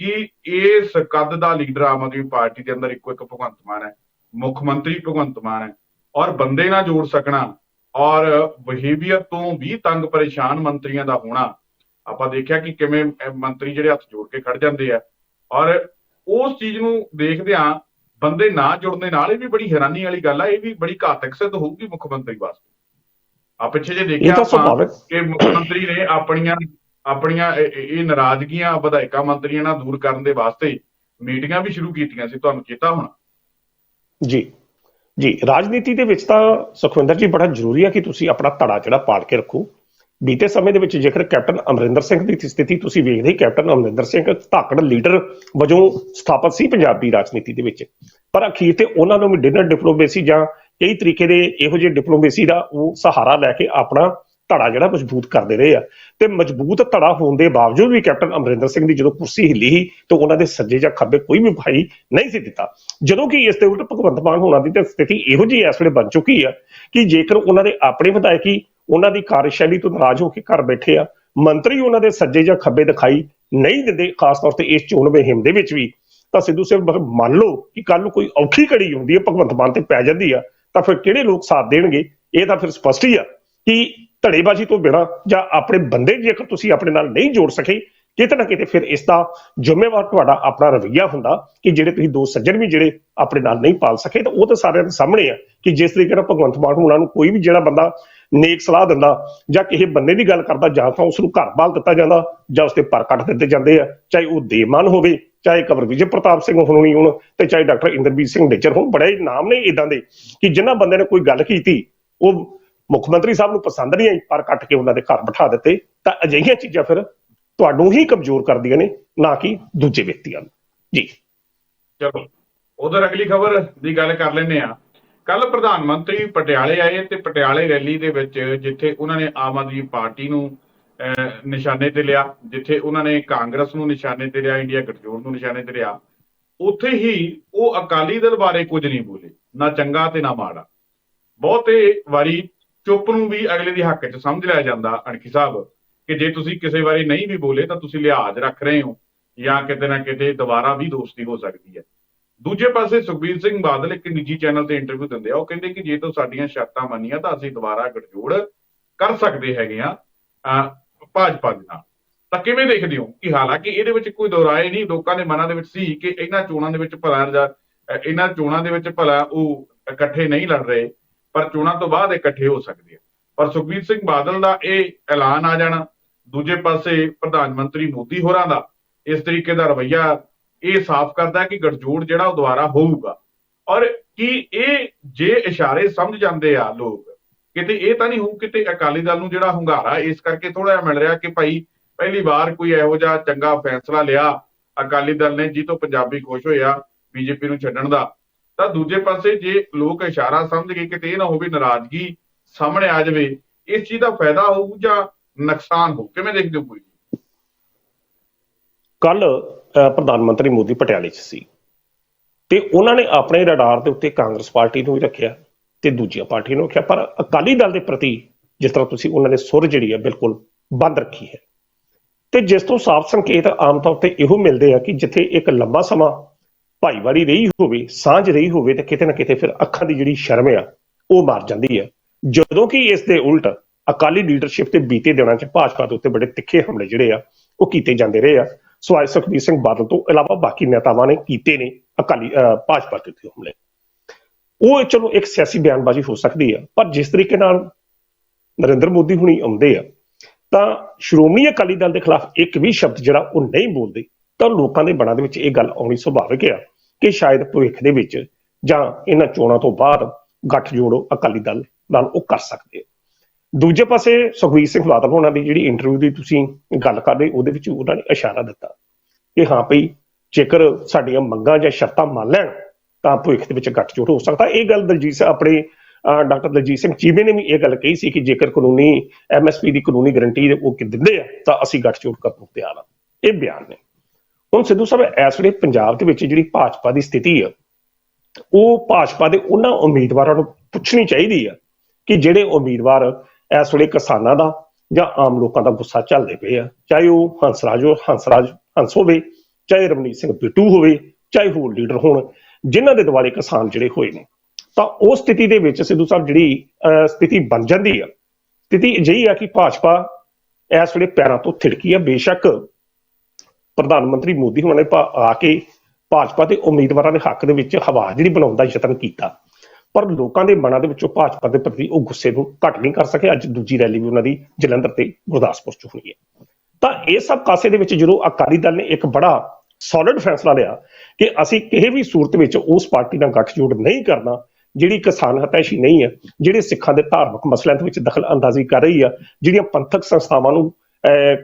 ਕਿ ਇਹ ਕੱਦ ਦਾ ਲੀਡਰ ਆਮ ਆਦਮੀ ਪਾਰਟੀ ਦੇ ਅੰਦਰ ਇੱਕੋ ਇੱਕ ਭਗਵੰਤ ਮਾਨ ਹੈ। ਮੁੱਖ ਮੰਤਰੀ ਭਗਵੰਤ ਮਾਨ ਹੈ। ਔਰ ਬੰਦੇ ਨਾਲ ਜੋੜ ਸਕਣਾ ਔਰ ਬਿਹੇਵੀਅਰ ਤੋਂ ਵੀ ਤੰਗ ਪਰੇਸ਼ਾਨ ਮੰਤਰੀਆਂ ਦਾ ਹੋਣਾ ਆਪਾਂ ਦੇਖਿਆ ਕਿ ਕਿਵੇਂ ਮੰਤਰੀ ਜਿਹੜੇ ਹੱਥ ਜੋੜ ਕੇ ਖੜ ਜਾਂਦੇ ਆ। ਔਰ ਉਸ ਚੀਜ਼ ਨੂੰ ਦੇਖਦਿਆਂ ਬੰਦੇ ਨਾ ਜੁੜਨ ਦੇ ਨਾਲ ਇਹ ਵੀ ਬੜੀ ਹੈਰਾਨੀ ਵਾਲੀ ਗੱਲ ਆ ਇਹ ਵੀ ਬੜੀ ਘਾਤਕ ਸਿੱਧ ਹੋਊਗੀ ਮੁੱਖ ਮੰਤਰੀ ਵਾਸਤੇ। ਆ ਪਿੱਛੇ ਜੇ ਦੇਖਿਆ ਆਪਾਂ ਕਿ ਮੁੱਖ ਮੰਤਰੀ ਨੇ ਆਪਣੀਆਂ ਆਪਣੀਆਂ ਇਹ ਨਾਰਾਜ਼ਗੀਆਂ ਵਿਧਾਇਕਾਂ ਮੰਤਰੀਆਂ ਨਾਲ ਦੂਰ ਕਰਨ ਦੇ ਵਾਸਤੇ ਮੀਟਿੰਗਾਂ ਵੀ ਸ਼ੁਰੂ ਕੀਤੀਆਂ ਸੀ ਤੁਹਾਨੂੰ ਚੇਤਾ ਹੋਣਾ। ਜੀ। ਜੀ, ਰਾਜਨੀਤੀ ਦੇ ਵਿੱਚ ਤਾਂ ਸੁਖਵਿੰਦਰ ਜੀ ਬੜਾ ਜ਼ਰੂਰੀ ਹੈ ਕਿ ਤੁਸੀਂ ਆਪਣਾ ਧੜਾ ਜਿਹੜਾ ਪਾੜ ਕੇ ਰੱਖੋ। ਬੀਤੇ ਸਮੇਂ ਦੇ ਵਿੱਚ ਜੇਕਰ ਕੈਪਟਨ ਅਮਰਿੰਦਰ ਸਿੰਘ ਦੀ ਸਥਿਤੀ ਤੁਸੀਂ ਵੇਖਦੇ ਹੀ ਕੈਪਟਨ ਅਮਰਿੰਦਰ ਸਿੰਘ ਧਾਕੜ ਲੀਡਰ ਵਜੋਂ ਸਥਾਪਿਤ ਸੀ ਪੰਜਾਬੀ ਰਾਜਨੀਤੀ ਦੇ ਵਿੱਚ। ਪਰ ਅਖੀਰ ਤੇ ਉਹਨਾਂ ਨੂੰ ਵੀ ਡਿਨਰ ਡਿਪਲੋਮੇਸੀ ਜਾਂ ਕਈ ਤਰੀਕੇ ਦੇ ਇਹੋ ਜਿਹੇ ਡਿਪਲੋਮੇਸੀ ਦਾ ਉਹ ਸਹਾਰਾ ਲੈ ਕੇ ਆਪਣਾ ਧੜਾ ਜਿਹੜਾ ਮਜ਼ਬੂਤ ਕਰਦੇ ਰਹੇ ਆ। ਤੇ ਮਜ਼ਬੂਤ ਧੜਾ ਹੋਣ ਦੇ ਬਾਵਜੂਦ ਵੀ ਕੈਪਟਨ ਅਮਰਿੰਦਰ ਸਿੰਘ ਦੀ ਜਦੋਂ ਕੁਰਸੀ ਹਿੱਲੀ ਸੀ, ਤੇ ਉਹਨਾਂ ਦੇ ਸੱਜੇ ਜਾਂ ਖੱਬੇ ਕੋਈ ਵੀ ਭਾਈ ਨਹੀਂ ਸੀ ਦਿੱਤਾ। ਜਦੋਂ ਕਿ ਇਸ ਦੇ ਉਲਟ ਭਗਵੰਤ ਮਾਨ ਹੋਣਾ ਦੀ ਤੇ ਸਥਿਤੀ ਇਹੋ ਜਿਹੀ ਇਸ ਵੇਲੇ ਬਣ ਚੁੱਕੀ ਆ ਕਿ ਜੇਕਰ ਉਹਨਾਂ ਦੇ ਆਪਣੇ ਵਿਧਾਇਕ ਉਹਨਾਂ ਦੀ ਕਾਰਜਸ਼ੈਲੀ ਤੋਂ ਨਾਰਾਜ਼ ਹੋ ਕੇ ਘਰ ਬੈਠੇ ਆ, ਮੰਤਰੀ ਉਹਨਾਂ ਦੇ ਸੱਜੇ ਜਾਂ ਖੱਬੇ ਦਿਖਾਈ ਨਹੀਂ ਦਿੰਦੇ, ਖਾਸ ਤੌਰ ਤੇ ਇਸ ਚੋਣ ਮੁਹਿੰਮ ਦੇ ਵਿੱਚ ਵੀ, ਤਾਂ ਸਿੱਧੂ ਸਿੰਘ ਮਤਲਬ ਮੰਨ ਲਓ ਕਿ ਕੱਲ ਨੂੰ ਕੋਈ ਔਖੀ ਘੜੀ ਹੁੰਦੀ ਹੈ, ਭਗਵੰਤ ਮਾਨ ਤੇ ਪੈ ਜਾਂਦੀ ਆ, ਤਾਂ ਫਿਰ ਕਿਹੜੇ ਲੋਕ ਸਾਥ ਦੇਣਗੇ? ਇਹ ਤਾਂ ਫਿਰ ਸਪਸ਼ਟ ਹੀ ਆ ਕਿ ਧੜੇਬਾਜ਼ੀ ਤੋਂ ਬਿਨਾਂ ਜਾਂ ਆਪਣੇ ਬੰਦੇ ਜੇਕਰ ਤੁਸੀਂ ਆਪਣੇ ਨਾਲ ਨਹੀਂ ਜੋੜ ਸਕੇ, ਕਿਤੇ ਨਾ ਕਿਤੇ ਫਿਰ ਇਸ ਦਾ ਜ਼ਿੰਮੇਵਾਰ ਤੁਹਾਡਾ ਆਪਣਾ ਰਵੱਈਆ ਹੁੰਦਾ ਕਿ ਜਿਹੜੇ ਤੁਸੀਂ ਦੋ ਸੱਜਣ ਵੀ ਜਿਹੜੇ ਆਪਣੇ ਨਾਲ ਨਹੀਂ ਪਾਲ ਸਕੇ, ਤਾਂ ਉਹ ਤਾਂ ਸਾਰਿਆਂ ਦੇ ਸਾਹਮਣੇ ਆ ਕਿ ਜਿਸ ਤਰੀਕੇ ਨਾਲ ਭਗਵੰਤ ਮਾਨ ਉਹਨਾਂ ਨੂੰ ਕੋਈ ਵੀ ਜਿਹੜਾ ਬੰਦਾ ਨੇਕ ਸਲਾਹ ਦਿੰਦਾ ਜਾਂ ਕਿਸੇ ਬੰਦੇ ਦੀ ਗੱਲ ਕਰਦਾ, ਜਾਂ ਤਾਂ ਉਸ ਨੂੰ ਘਰ ਬਾਲ ਦਿੱਤਾ ਜਾਂਦਾ ਜਾਂ ਉਸ ਤੇ ਪਰ ਕੱਟ ਦਿੱਤੇ ਜਾਂਦੇ ਆ, ਚਾਹੇ ਉਹ ਦੇਮਾਨ ਹੋਵੇ, ਚਾਹੇ ਕਵਰ ਵਿਜੇ ਪ੍ਰਤਾਪ ਸਿੰਘ ਹੋਣੀ ਹੁਣ ਤੇ ਚਾਹੇ ਡਾਕਟਰ ਇੰਦਰਬੀਰ ਸਿੰਘ ਡੇਜਰ ਹੋਣ, ਬੜੇ ਨਾਮ ਨੇ ਇਦਾਂ ਦੇ ਕਿ ਜਿਨ੍ਹਾਂ ਬੰਦੇ ਨੇ ਕੋਈ ਗੱਲ ਕੀਤੀ, ਉਹ ਮੁੱਖ ਮੰਤਰੀ ਸਾਹਿਬ ਨੂੰ ਪਸੰਦ ਨਹੀਂ ਆਈ ਪਰ ਕੱਟ ਕੇ ਉਹਨਾਂ ਦੇ ਘਰ ਬਿਠਾ ਦਿੱਤੇ। ਤਾਂ ਅਜਿਹੀਆਂ ਚੀਜ਼ਾਂ ਫਿਰ ਤੁਹਾਨੂੰ ਹੀ ਕਮਜ਼ੋਰ ਕਰਦੀਆਂ ਨੇ ਨਾ ਕਿ ਦੂਜੇ ਵਿਅਕਤੀਆਂ ਨੂੰ। ਜੀ। ਚਲੋ ਉਧਰ ਅਗਲੀ ਖਬਰ ਦੀ ਗੱਲ ਕਰ ਲੈਂਦੇ ਆ ਕੱਲ ਪ੍ਰਧਾਨ ਮੰਤਰੀ ਪਟਿਆਲੇ ਆਏ ਤੇ ਪਟਿਆਲੇ ਰੈਲੀ ਦੇ ਵਿੱਚ ਜਿੱਥੇ ਉਹਨਾਂ ਨੇ ਆਮ ਆਦਮੀ ਪਾਰਟੀ ਨੂੰ ਅਹ, ਨਿਸ਼ਾਨੇ ਤੇ ਲਿਆ ਜਿੱਥੇ ਉਹਨਾਂ ਨੇ ਕਾਂਗਰਸ ਨੂੰ ਨਿਸ਼ਾਨੇ ਤੇ ਲਿਆ ਇੰਡੀਆ ਗਠਜੋੜ ਨੂੰ ਨਿਸ਼ਾਨੇ ਤੇ ਲਿਆ। ਉੱਥੇ ਹੀ ਉਹ ਅਕਾਲੀ ਦਲ ਬਾਰੇ ਕੁਝ ਨਹੀਂ ਬੋਲੇ ਨਾ ਚੰਗਾ ਤੇ ਨਾ ਮਾੜਾ। ਬਹੁਤੇ ਵਾਰੀ ਚੁੱਪ ਨੂੰ ਵੀ ਅਗਲੇ ਦੀ ਹੱਕ 'ਚ ਸਮਝ ਲਿਆ ਜਾਂਦਾ ਅਣਖੀ ਸਾਹਿਬ ਕਿ ਜੇ ਤੁਸੀਂ ਕਿਸੇ ਵਾਰੀ ਨਹੀਂ ਵੀ ਬੋਲੇ ਤਾਂ ਤੁਸੀਂ ਲਿਹਾਜ਼ ਰੱਖ ਰਹੇ ਹੋ ਜਾਂ ਕਿਤੇ ਨਾ ਕਿਤੇ ਦੁਬਾਰਾ ਵੀ ਦੋਸਤੀ ਹੋ ਸਕਦੀ ਹੈ। ਦੂਜੇ ਪਾਸੇ ਸੁਖਬੀਰ ਸਿੰਘ ਬਾਦਲ ਇੱਕ ਨਿੱਜੀ ਚੈਨਲ ਤੇ ਇੰਟਰਵਿਊ ਦਿੰਦੇ ਆ ਉਹ ਕਹਿੰਦੇ ਕਿ ਜੇ ਤੂੰ ਸਾਡੀਆਂ ਸ਼ਰਤਾਂ ਮੰਨੀਆਂ ਤਾਂ ਅਸੀਂ ਦੁਬਾਰਾ ਗਠਜੋੜ ਕਰ ਸਕਦੇ ਹੈਗੇ ਆ ਅਹ, ਭਾਜਪਾ ਦੇ ਨਾਲ। ਤਾਂ ਕਿਵੇਂ ਦੇਖਦੇ ਹੋ ਕਿ ਹਾਲਾਂਕਿ ਇਹਦੇ ਵਿੱਚ ਕੋਈ ਦੁਹਰਾਏ ਨਹੀਂ ਲੋਕਾਂ ਦੇ ਮਨਾਂ ਦੇ ਵਿੱਚ ਸੀ ਕਿ ਇਹਨਾਂ ਚੋਣਾਂ ਦੇ ਵਿੱਚ ਭਲਾ ਇਹਨਾਂ ਚੋਣਾਂ ਦੇ ਵਿੱਚ ਭਲਾ ਉਹ ਇਕੱਠੇ ਨਹੀਂ ਲੜ ਰਹੇ। ਪਰ ਚੋਣਾਂ ਤੋਂ ਬਾਅਦ ਇਕੱਠੇ ਹੋ ਸਕਦੇ ਆ। ਪਰ ਸੁਖਬੀਰ ਸਿੰਘ ਬਾਦਲ ਦਾ ਇਹ ਐਲਾਨ ਆ ਜਾਣਾ, ਦੂਜੇ ਪਾਸੇ ਪ੍ਰਧਾਨ ਮੰਤਰੀ ਮੋਦੀ ਹੋਰਾਂ ਦਾ, ਇਸ ਤਰੀਕੇ ਦਾ ਰਵੱਈਆ ਇਹ ਸਾਫ਼ ਕਰਦਾ ਕਿ ਗਠਜੋੜ ਜਿਹੜਾ ਉਹ ਦੁਬਾਰਾ ਹੋਊਗਾ। ਔਰ ਕੀ ਇਹ ਜੇ ਇਸ਼ਾਰੇ ਸਮਝ ਜਾਂਦੇ ਆ ਲੋਕ, ਕਿਤੇ ਇਹ ਤਾਂ ਨਹੀਂ ਹੋਊ, ਕਿਤੇ ਅਕਾਲੀ ਦਲ ਨੂੰ ਜਿਹੜਾ ਹੁੰਗਾਰਾ ਇਸ ਕਰਕੇ ਥੋੜਾ ਜਿਹਾ ਮਿਲ ਰਿਹਾ ਕਿ ਭਾਈ ਪਹਿਲੀ ਵਾਰ ਕੋਈ ਇਹੋ ਜਿਹਾ ਚੰਗਾ ਫੈਸਲਾ ਲਿਆ ਅਕਾਲੀ ਦਲ ਨੇ ਜੀ ਤੋਂ ਪੰਜਾਬੀ ਖੁਸ਼ ਹੋਇਆ ਬੀਜੇਪੀ ਨੂੰ ਛੱਡਣ ਦਾ। ਤਾਂ ਦੂਜੇ ਪਾਸੇ ਜੇ ਲੋਕ ਇਸ਼ਾਰਾ ਸਮਝ ਗਏ ਕਿਤੇ ਇਹ ਨਾ ਹੋਵੇ ਨਾਰਾਜ਼ਗੀ ਸਾਹਮਣੇ ਆ ਜਾਵੇ, ਇਸ ਚੀਜ਼ ਦਾ ਫਾਇਦਾ ਹੋਊ ਜਾਂ ਨੁਕਸਾਨ ਹੋਊ? ਕਿਵੇਂ ਦੇਖਦੇ ਹੋ ਕੋਈ ਕੱਲ ਪ੍ਰਧਾਨ ਮੰਤਰੀ ਮੋਦੀ ਪਟਿਆਲੇ 'ਚ ਸੀ। ਤੇ ਉਹਨਾਂ ਨੇ ਆਪਣੇ ਰਡਾਰ ਦੇ ਉੱਤੇ ਕਾਂਗਰਸ ਪਾਰਟੀ ਨੂੰ ਵੀ ਰੱਖਿਆ ਤੇ ਦੂਜੀਆਂ ਪਾਰਟੀਆਂ ਨੂੰ ਰੱਖਿਆ। ਪਰ ਅਕਾਲੀ ਦਲ ਦੇ ਪ੍ਰਤੀ ਜਿਸ ਤਰ੍ਹਾਂ ਤੁਸੀਂ ਉਹਨਾਂ ਨੇ ਸੁਰ ਜਿਹੜੀ ਹੈ ਬਿਲਕੁਲ ਬੰਦ ਰੱਖੀ ਹੈ। ਤੇ ਜਿਸ ਤੋਂ ਸਾਫ਼ ਸੰਕੇਤ ਆਮ ਤੌਰ ਤੇ ਇਹੋ ਮਿਲਦੇ ਆ ਕਿ ਜਿੱਥੇ ਇੱਕ ਲੰਬਾ ਸਮਾਂ ਭਾਈਵਾਲੀ ਰਹੀ ਹੋਵੇ, ਸਾਂਝ ਰਹੀ ਹੋਵੇ ਤੇ ਕਿਤੇ ਨਾ ਕਿਤੇ ਫਿਰ ਅੱਖਾਂ ਦੀ ਜਿਹੜੀ ਸ਼ਰਮ ਆ, ਉਹ ਮਾਰ ਜਾਂਦੀ ਹੈ ਜਦੋਂ ਕਿ ਇਸ ਦੇ ਉਲਟ ਅਕਾਲੀ ਲੀਡਰਸ਼ਿਪ ਤੇ ਬੀਤੇ ਦਿਨਾਂ 'ਚ ਭਾਜਪਾ ਦੇ ਉੱਤੇ ਬੜੇ ਤਿੱਖੇ ਹਮਲੇ ਜਿਹੜੇ ਆ, ਉਹ ਕੀਤੇ ਜਾਂਦੇ ਰਹੇ ਆ। ਸਵਾਈ ਸੁਖਬੀਰ ਸਿੰਘ ਬਾਦਲ ਤੋਂ ਇਲਾਵਾ ਬਾਕੀ ਨੇਤਾਵਾਂ ਨੇ ਕੀਤੇ ਨੇ ਅਕਾਲੀ ਭਾਜਪਾ ਦੇ ਉੱਤੇ ਹਮਲੇ। ਉਹ ਚਲੋ ਇੱਕ ਸਿਆਸੀ ਬਿਆਨਬਾਜ਼ੀ ਹੋ ਸਕਦੀ ਆ, ਪਰ ਜਿਸ ਤਰੀਕੇ ਨਾਲ ਨਰਿੰਦਰ ਮੋਦੀ ਹੁਣੀ ਆਉਂਦੇ ਆ, ਤਾਂ ਸ਼੍ਰੋਮਣੀ ਅਕਾਲੀ ਦਲ ਦੇ ਖਿਲਾਫ ਇੱਕ ਵੀ ਸ਼ਬਦ ਜਿਹੜਾ ਉਹ ਨਹੀਂ ਬੋਲਦੇ, ਤਾਂ ਲੋਕਾਂ ਦੇ ਮਨਾਂ ਦੇ ਵਿੱਚ ਇਹ ਗੱਲ ਆਉਣੀ ਸੁਭਾਵਿਕ ਆ। ਕਿ ਸ਼ਾਇਦ ਭਵਿੱਖ ਦੇ ਵਿੱਚ ਜਾਂ ਇਹਨਾਂ ਚੋਣਾਂ ਤੋਂ ਬਾਅਦ ਗੱਠ ਜੋੜੋ ਅਕਾਲੀ ਦਲ ਨਾਲ ਉਹ ਕਰ ਸਕਦੇ ਦੂਜੇ ਪਾਸੇ ਸੁਖਬੀਰ ਸਿੰਘ ਬਾਦਲ ਹੋਣਾ ਦੀ ਜਿਹੜੀ ਇੰਟਰਵਿਊ ਦੀ ਤੁਸੀਂ ਗੱਲ ਕਰਦੇ ਉਹਦੇ ਵਿੱਚ ਉਹਨਾਂ ਨੇ ਇਸ਼ਾਰਾ ਦਿੱਤਾ ਕਿ ਹਾਂ ਭਈ ਜੇਕਰ ਸਾਡੀਆਂ ਮੰਗਾਂ ਜਾਂ ਸ਼ਰਤਾਂ ਮੰਨ ਲੈਣ ਤਾਂ ਭਵਿੱਖ ਦੇ ਵਿੱਚ ਗੱਠਜੋੜ ਹੋ ਸਕਦਾ। ਇਹ ਗੱਲ ਦਲਜੀਤ ਸਿੰਘ ਆਪਣੇ ਅਹ, ਡਾਕਟਰ ਦਲਜੀਤ ਸਿੰਘ ਚੀਮੇ ਨੇ ਵੀ ਇਹ ਗੱਲ ਕਹੀ ਸੀ ਕਿ ਜੇਕਰ ਕਾਨੂੰਨੀ ਐਮਐਸਪੀ ਦੀ ਕਾਨੂੰਨੀ ਗਾਰੰਟੀ ਉਹ ਕਿ ਦਿੰਦੇ ਆ ਤਾਂ ਅਸੀਂ ਗੱਠਜੋੜ ਕਰਨ ਨੂੰ ਤਿਆਰ ਆ। ਇਹ ਬਿਆਨ ਨੇ। ਹੁਣ ਸਿੱਧੂ ਸਾਹਿਬ, ਇਸ ਵੇਲੇ ਪੰਜਾਬ ਦੇ ਵਿੱਚ ਜਿਹੜੀ ਭਾਜਪਾ ਦੀ ਸਥਿਤੀ ਆ, ਉਹ ਭਾਜਪਾ ਦੇ ਉਹਨਾਂ ਉਮੀਦਵਾਰਾਂ ਨੂੰ ਪੁੱਛਣੀ ਚਾਹੀਦੀ ਆ ਕਿ ਜਿਹੜੇ ਉਮੀਦਵਾਰ ਇਸ ਵੇਲੇ ਕਿਸਾਨਾਂ ਦਾ ਜਾਂ ਆਮ ਲੋਕਾਂ ਦਾ ਗੁੱਸਾ ਝੱਲਦੇ ਪਏ ਆ, ਚਾਹੇ ਉਹ ਹੰਸਰਾਜ ਹੰਸਰਾਜ ਹੰਸ ਹੋਵੇ, ਚਾਹੇ ਰਮਨੀਤ ਸਿੰਘ ਬਿੱਟੂ ਹੋਵੇ, ਚਾਹੇ ਹੋਰ ਲੀਡਰ ਹੋਣ, ਜਿਨ੍ਹਾਂ ਦੇ ਦੁਆਲੇ ਕਿਸਾਨ ਜਿਹੜੇ ਹੋਏ ਨੇ, ਤਾਂ ਉਹ ਸਥਿਤੀ ਦੇ ਵਿੱਚ ਸਿੱਧੂ ਸਾਹਿਬ ਜਿਹੜੀ ਸਥਿਤੀ ਬਣ ਜਾਂਦੀ ਆ। ਸਥਿਤੀ ਅਜਿਹੀ ਆ ਕਿ ਭਾਜਪਾ ਇਸ ਵੇਲੇ ਪੈਰਾਂ ਤੋਂ ਥਿੜਕੀ ਆ, ਬੇਸ਼ੱਕ ਪ੍ਰਧਾਨ ਮੰਤਰੀ ਮੋਦੀ ਹੁਣਾਂ ਨੇ ਭਾ- ਆ ਕੇ ਭਾਜਪਾ ਦੇ ਉਮੀਦਵਾਰਾਂ ਦੇ ਹੱਕ ਦੇ ਵਿੱਚ ਹਵਾ ਜਿਹੜੀ ਬਣਾਉਣ ਦਾ ਯਤਨ ਕੀਤਾ। ਪਰ ਲੋਕਾਂ ਦੇ ਮਨਾਂ ਦੇ ਵਿੱਚੋਂ ਭਾਜਪਾ ਦੇ ਪ੍ਰਤੀ ਉਹ ਗੁੱਸੇ ਨੂੰ ਘੱਟ ਨਹੀਂ ਕਰ ਸਕੇ ਅੱਜ ਦੂਜੀ ਰੈਲੀ ਵੀ ਉਹਨਾਂ ਦੀ ਜਲੰਧਰ ਤੇ ਗੁਰਦਾਸਪੁਰ ਚ ਹੋਈ ਹੈ। ਤਾਂ ਇਹ ਸਭ ਕਾਸੇ ਦੇ ਵਿੱਚ ਜਦੋਂ ਅਕਾਲੀ ਦਲ ਨੇ ਇੱਕ ਬੜਾ ਸੋਲਿਡ ਫੈਸਲਾ ਲਿਆ ਕਿ ਅਸੀਂ ਕਿਸੇ ਵੀ ਸੂਰਤ ਵਿੱਚ ਉਸ ਪਾਰਟੀ ਨਾਲ ਗੱਠਜੋੜ ਨਹੀਂ ਕਰਨਾ, ਜਿਹੜੀ ਕਿਸਾਨ ਹਤੈਸ਼ੀ ਨਹੀਂ ਹੈ, ਜਿਹੜੇ ਸਿੱਖਾਂ ਦੇ ਧਾਰਮਿਕ ਮਸਲਿਆਂ ਦੇ ਵਿੱਚ ਦਖਲ ਅੰਦਾਜ਼ੀ ਕਰ ਰਹੀ ਆ, ਜਿਹੜੀਆਂ ਪੰਥਕ ਸੰਸਥਾਵਾਂ ਨੂੰ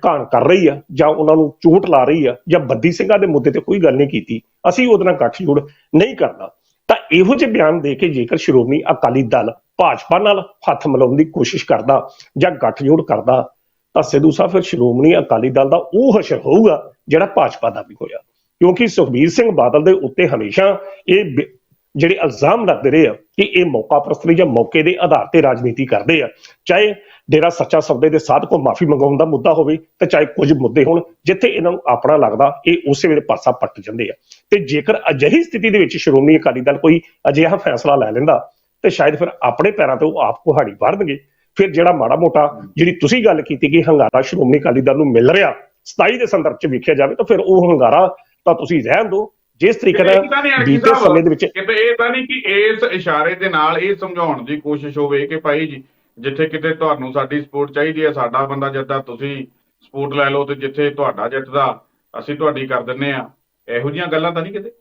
ਘਾਣ ਕਰ ਰਹੀ ਆ ਜਾਂ ਉਹਨਾਂ ਨੂੰ ਚੋਟ ਲਾ ਰਹੀ ਆ ਜਾਂ ਬੱਦੀ ਸਿੰਘਾਂ ਦੇ ਮੁੱਦੇ ਤੇ ਕੋਈ ਗੱਲ ਨਹੀਂ ਕੀਤੀ, ਅਸੀਂ ਉਹਦੇ ਨਾਲ ਗੱਠਜੋੜ ਨਹੀਂ ਕਰਨਾ। ਤਾਂ ਇਹੋ ਜਿਹੇ ਬਿਆਨ ਦੇ ਕੇ ਜੇਕਰ ਸ਼੍ਰੋਮਣੀ ਅਕਾਲੀ ਦਲ ਭਾਜਪਾ ਨਾਲ ਹੱਥ ਮਿਲਾਉਣ ਦੀ ਕੋਸ਼ਿਸ਼ ਕਰਦਾ ਜਾਂ ਗੱਠਜੋੜ ਕਰਦਾ, ਤਾਂ ਸਿੱਧੂ ਸਾਹਿਬ ਫਿਰ ਸ਼੍ਰੋਮਣੀ ਅਕਾਲੀ ਦਲ ਦਾ ਉਹ ਹਸ਼ਰ ਹੋਊਗਾ ਜਿਹੜਾ ਭਾਜਪਾ ਦਾ ਵੀ ਹੋਇਆ। ਕਿਉਂਕਿ ਸੁਖਬੀਰ ਸਿੰਘ ਬਾਦਲ ਦੇ ਉੱਤੇ ਹਮੇਸ਼ਾ ਇਹ ਬ- ਜਿਹੜੇ ਇਲਜ਼ਾਮ ਲੱਗਦੇ ਰਹੇ ਆ ਕਿ ਇਹ ਮੌਕਾ ਪ੍ਰਸਤੀ ਜਾਂ ਮੌਕੇ ਦੇ ਆਧਾਰ ਤੇ ਰਾਜਨੀਤੀ ਕਰਦੇ ਆ, ਚਾਹੇ ਡੇਰਾ ਸੱਚਾ ਸੌਦੇ ਦੇ ਸਾਧ ਕੋ ਮਾਫੀ ਮੰਗਾਉਣ ਦਾ ਮੁੱਦਾ ਹੋਵੇ ਤੇ ਚਾਹੇ ਕੁਝ ਮੁੱਦੇ ਹੋਣ, ਜਿੱਥੇ ਇਹਨਾਂ ਨੂੰ ਆਪਣਾ ਲੱਗਦਾ ਇਹ ਉਸੇ ਵੇਲੇ ਪਾਸਾ ਪੱਟ ਜਾਂਦੇ ਆ। ਤੇ ਜੇਕਰ ਅਜਿਹੀ ਸਥਿਤੀ ਦੇ ਵਿੱਚ ਸ਼੍ਰੋਮਣੀ ਅਕਾਲੀ ਦਲ ਕੋਈ ਅਜਿਹਾ ਫੈਸਲਾ ਲੈ ਲੈਂਦਾ ਤੇ ਸ਼ਾਇਦ ਫਿਰ ਆਪਣੇ ਪੈਰਾਂ ਤੇ ਉਹ ਆਪ ਕੁਹਾੜੀ ਵੜਨਗੇ ਫਿਰ ਜਿਹੜਾ ਮਾੜਾ ਮੋਟਾ ਜਿਹੜੀ ਤੁਸੀਂ ਗੱਲ ਕੀਤੀ ਕਿ ਹੰਗਾਰਾ ਸ਼੍ਰੋਮਣੀ ਅਕਾਲੀ ਦਲ ਨੂੰ ਮਿਲ ਰਿਹਾ 27 ਦੇ ਸੰਦਰਭ ਚ ਵੇਖਿਆ ਜਾਵੇ ਤਾਂ ਫਿਰ ਉਹ ਹੰਗਾਰਾ ਤਾਂ ਤੁਸੀਂ ਰਹਿਣ ਦਿਓ। ਜਿਸ ਤਰੀਕੇ ਤਾਂ ਨਾਲ ਬੀਤੇ ਸਮੇਂ ਦੇ ਵਿੱਚ ਇਹ ਤਾਂ ਨਹੀਂ ਕਿ ਇਸ ਇਸ਼ਾਰੇ ਦੇ ਨਾਲ ਇਹ ਸਮਝਾਉਣ ਦੀ ਕੋਸ਼ਿਸ਼ ਹੋਵੇ ਕਿ ਭਾਈ ਜੀ ਜਿੱਥੇ ਕਿਤੇ ਤੁਹਾਨੂੰ ਸਾਡੀ ਸਪੋਰਟ ਚਾਹੀਦੀ ਹੈ ਸਾਡਾ ਬੰਦਾ ਜਿੱਦਾਂ ਤੁਸੀਂ ਸਪੋਰਟ ਲੈ ਲਓ ਤੇ ਜਿੱਥੇ ਤੁਹਾਡਾ ਜਿੱਤਦਾ ਅਸੀਂ ਤੁਹਾਡੀ ਕਰ ਦਿੰਨੇ ਆ। ਇਹੋ ਜੀਆਂ ਗੱਲਾਂ ਤਾਂ ਨਹੀਂ ਕਿਤੇ?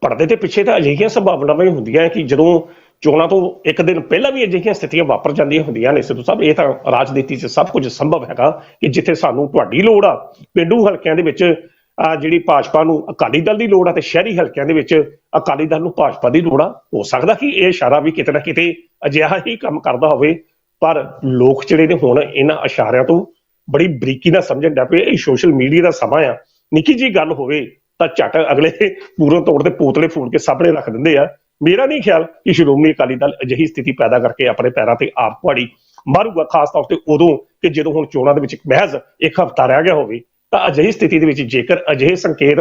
ਪਰਦੇ ਦੇ ਪਿੱਛੇ ਤਾਂ ਅਜਿਹੀਆਂ ਸੰਭਾਵਨਾਵਾਂ ਹੁੰਦੀਆਂ ਕਿ ਜਦੋਂ ਚੋਣਾਂ ਤੋਂ ਇੱਕ ਦਿਨ ਪਹਿਲਾਂ ਵੀ ਅਜਿਹੀਆਂ ਸਥਿਤੀਆਂ ਵਾਪਰ ਜਾਂਦੀਆਂ ਹੁੰਦੀਆਂ ਨੇ ਸਿੱਧੂ ਸਾਹਿਬ ਇਹ ਤਾਂ ਰਾਜਨੀਤੀ 'ਚ ਸਭ ਕੁਝ ਸੰਭਵ ਹੈਗਾ ਕਿ ਜਿੱਥੇ ਸਾਨੂੰ ਤੁਹਾਡੀ ਲੋੜ ਆ। ਪਿੰਡੂ ਹਲਕਿਆਂ ਦੇ ਵਿੱਚ ਆ ਜਿਹੜੀ ਭਾਜਪਾ ਨੂੰ ਅਕਾਲੀ ਦਲ ਦੀ ਲੋੜ ਆ ਤੇ ਸ਼ਹਿਰੀ ਹਲਕਿਆਂ ਦੇ ਵਿੱਚ ਅਕਾਲੀ ਦਲ ਨੂੰ ਭਾਜਪਾ ਦੀ ਲੋੜ ਆ, ਹੋ ਸਕਦਾ ਕਿ ਇਹ ਇਸ਼ਾਰਾ ਵੀ ਕਿਤੇ ਨਾ ਕਿਤੇ ਅਜਿਹਾ ਹੀ ਕੰਮ ਕਰਦਾ ਹੋਵੇ, ਪਰ ਲੋਕ ਜਿਹੜੇ ਨੇ ਹੁਣ ਇਹਨਾਂ ਇਸ਼ਾਰਿਆਂ ਤੋਂ ਬੜੀ ਬਰੀਕੀ ਨਾਲ ਸਮਝਣ ਲੱਗ ਪਏ ਇਹ ਸੋਸ਼ਲ ਮੀਡੀਆ ਦਾ ਸਮਾਂ ਆ। ਨਿੱਕੀ ਜੀ ਗੱਲ ਹੋਵੇ ਤਾਂ ਝਟ ਅਗਲੇ ਪੂਰੋਂ ਤੋੜ ਦੇ ਪੋਤਲੇ ਫੂੜ ਕੇ ਸਾਹਮਣੇ ਰੱਖ ਦਿੰਦੇ ਆ। ਮੇਰਾ ਨਹੀਂ ਖਿਆਲ ਕਿ ਸ਼੍ਰੋਮਣੀ ਅਕਾਲੀ ਦਲ ਅਜਿਹੀ ਸਥਿਤੀ ਪੈਦਾ ਕਰਕੇ ਆਪਣੇ ਪੈਰਾਂ ਤੇ ਆਪ ਕੁਹਾੜੀ ਮਾਰੂਗਾ, ਖਾਸ ਤੌਰ ਤੇ ਉਦੋਂ ਕਿ ਜਦੋਂ ਹੁਣ ਚੋਣਾਂ ਦੇ ਵਿੱਚ ਮਹਿਜ਼ ਇੱਕ ਹਫ਼ਤਾ ਰਹਿ ਗਿਆ ਹੋਵੇ। ਤਾਂ ਅਜਿਹੀ ਸਥਿਤੀ ਦੇ ਵਿੱਚ ਜੇਕਰ ਅਜਿਹੇ ਸੰਕੇਤ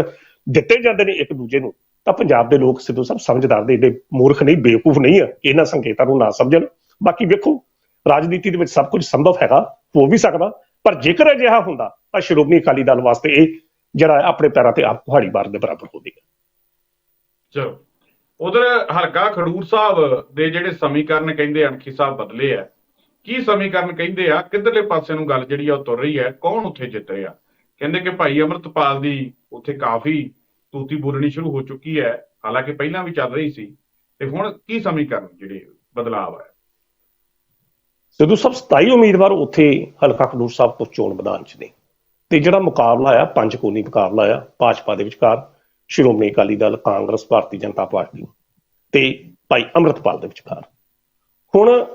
ਦਿੱਤੇ ਜਾਂਦੇ ਨੇ ਇੱਕ ਦੂਜੇ ਨੂੰ, ਤਾਂ ਪੰਜਾਬ ਦੇ ਲੋਕ ਸਿੱਧੂ ਸਾਹਿਬ ਸਮਝਦਾਰ ਦੇ ਏਡੇ ਮੂਰਖ ਨਹੀਂ, ਬੇਵਕੂਫ ਨਹੀਂ ਆ, ਇਹਨਾਂ ਸੰਕੇਤਾਂ ਨੂੰ ਨਾ ਸਮਝਣ। ਬਾਕੀ ਵੇਖੋ, ਰਾਜਨੀਤੀ ਦੇ ਵਿੱਚ ਸਭ ਕੁਝ ਸੰਭਵ ਹੈਗਾ, ਹੋ ਵੀ ਸਕਦਾ, ਪਰ ਜੇਕਰ ਅਜਿਹਾ ਹੁੰਦਾ, ਤਾਂ ਸ਼੍ਰੋਮਣੀ ਅਕਾਲੀ ਦਲ ਵਾਸਤੇ ਇਹ ਜਿਹੜਾ ਆਪਣੇ ਪੈਰਾਂ ਤੇ ਆਪ ਕੁਹਾੜੀ ਮਾਰਨ ਦੇ ਬਰਾਬਰ ਹੋਵੇਗਾ ਚਲੋ, ਉਧਰ ਹਲਕਾ ਖਡੂਰ ਸਾਹਿਬ ਦੇ ਜਿਹੜੇ ਸਮੀਕਰਨ ਕਹਿੰਦੇ ਅਣਖੀ ਸਾਹਿਬ ਬਦਲੇ ਆ। ਕੀ ਸਮੀਕਰਨ ਕਹਿੰਦੇ ਆ? ਕਿੱਧਰਲੇ ਪਾਸੇ ਨੂੰ ਗੱਲ ਜਿਹੜੀ ਆ, ਉਹ ਤੁਰ ਰਹੀ ਹੈ, ਕੌਣ ਉੱਥੇ ਜਿੱਤ ਰਿਹਾ? ਕਹਿੰਦੇ ਕਿ ਭਾਈ ਅਮਰਤਪਾਲ ਦੀ ਉੱਥੇ ਕਾਫੀ ਤੂਤੀ ਬੋਲਣੀ ਸ਼ੁਰੂ ਹੋ ਚੁੱਕੀ ਹੈ, ਹਾਲਾਂਕਿ ਪਹਿਲਾਂ ਵੀ ਚੱਲ ਰਹੀ ਸੀ, ਤੇ ਹੁਣ ਕੀ ਸਮੀਕਰਨ ਜਿਹੜੇ ਬਦਲਾਅ ਆ ਸਿੱਧੂ ਸਾਹਿਬ 27 ਉਮੀਦਵਾਰ ਉੱਥੇ ਹਲਕਾ ਖਡੂਰ ਸਾਹਿਬ ਤੋਂ ਚੋਣ ਮੈਦਾਨ 'ਚ ਨੇ। ਤੇ ਜਿਹੜਾ ਮੁਕਾਬਲਾ ਆ ਪੰਜ ਕੋਨੀ ਮੁਕਾਬਲਾ ਆ ਭਾਜਪਾ ਦੇ ਵਿਚਕਾਰ, ਸ਼੍ਰੋਮਣੀ ਅਕਾਲੀ ਦਲ, ਕਾਂਗਰਸ, ਭਾਰਤੀ ਜਨਤਾ ਪਾਰਟੀ ਤੇ ਭਾਈ ਅੰਮ੍ਰਿਤਪਾਲ ਦੇ ਵਿਚਕਾਰ। ਹੁਣ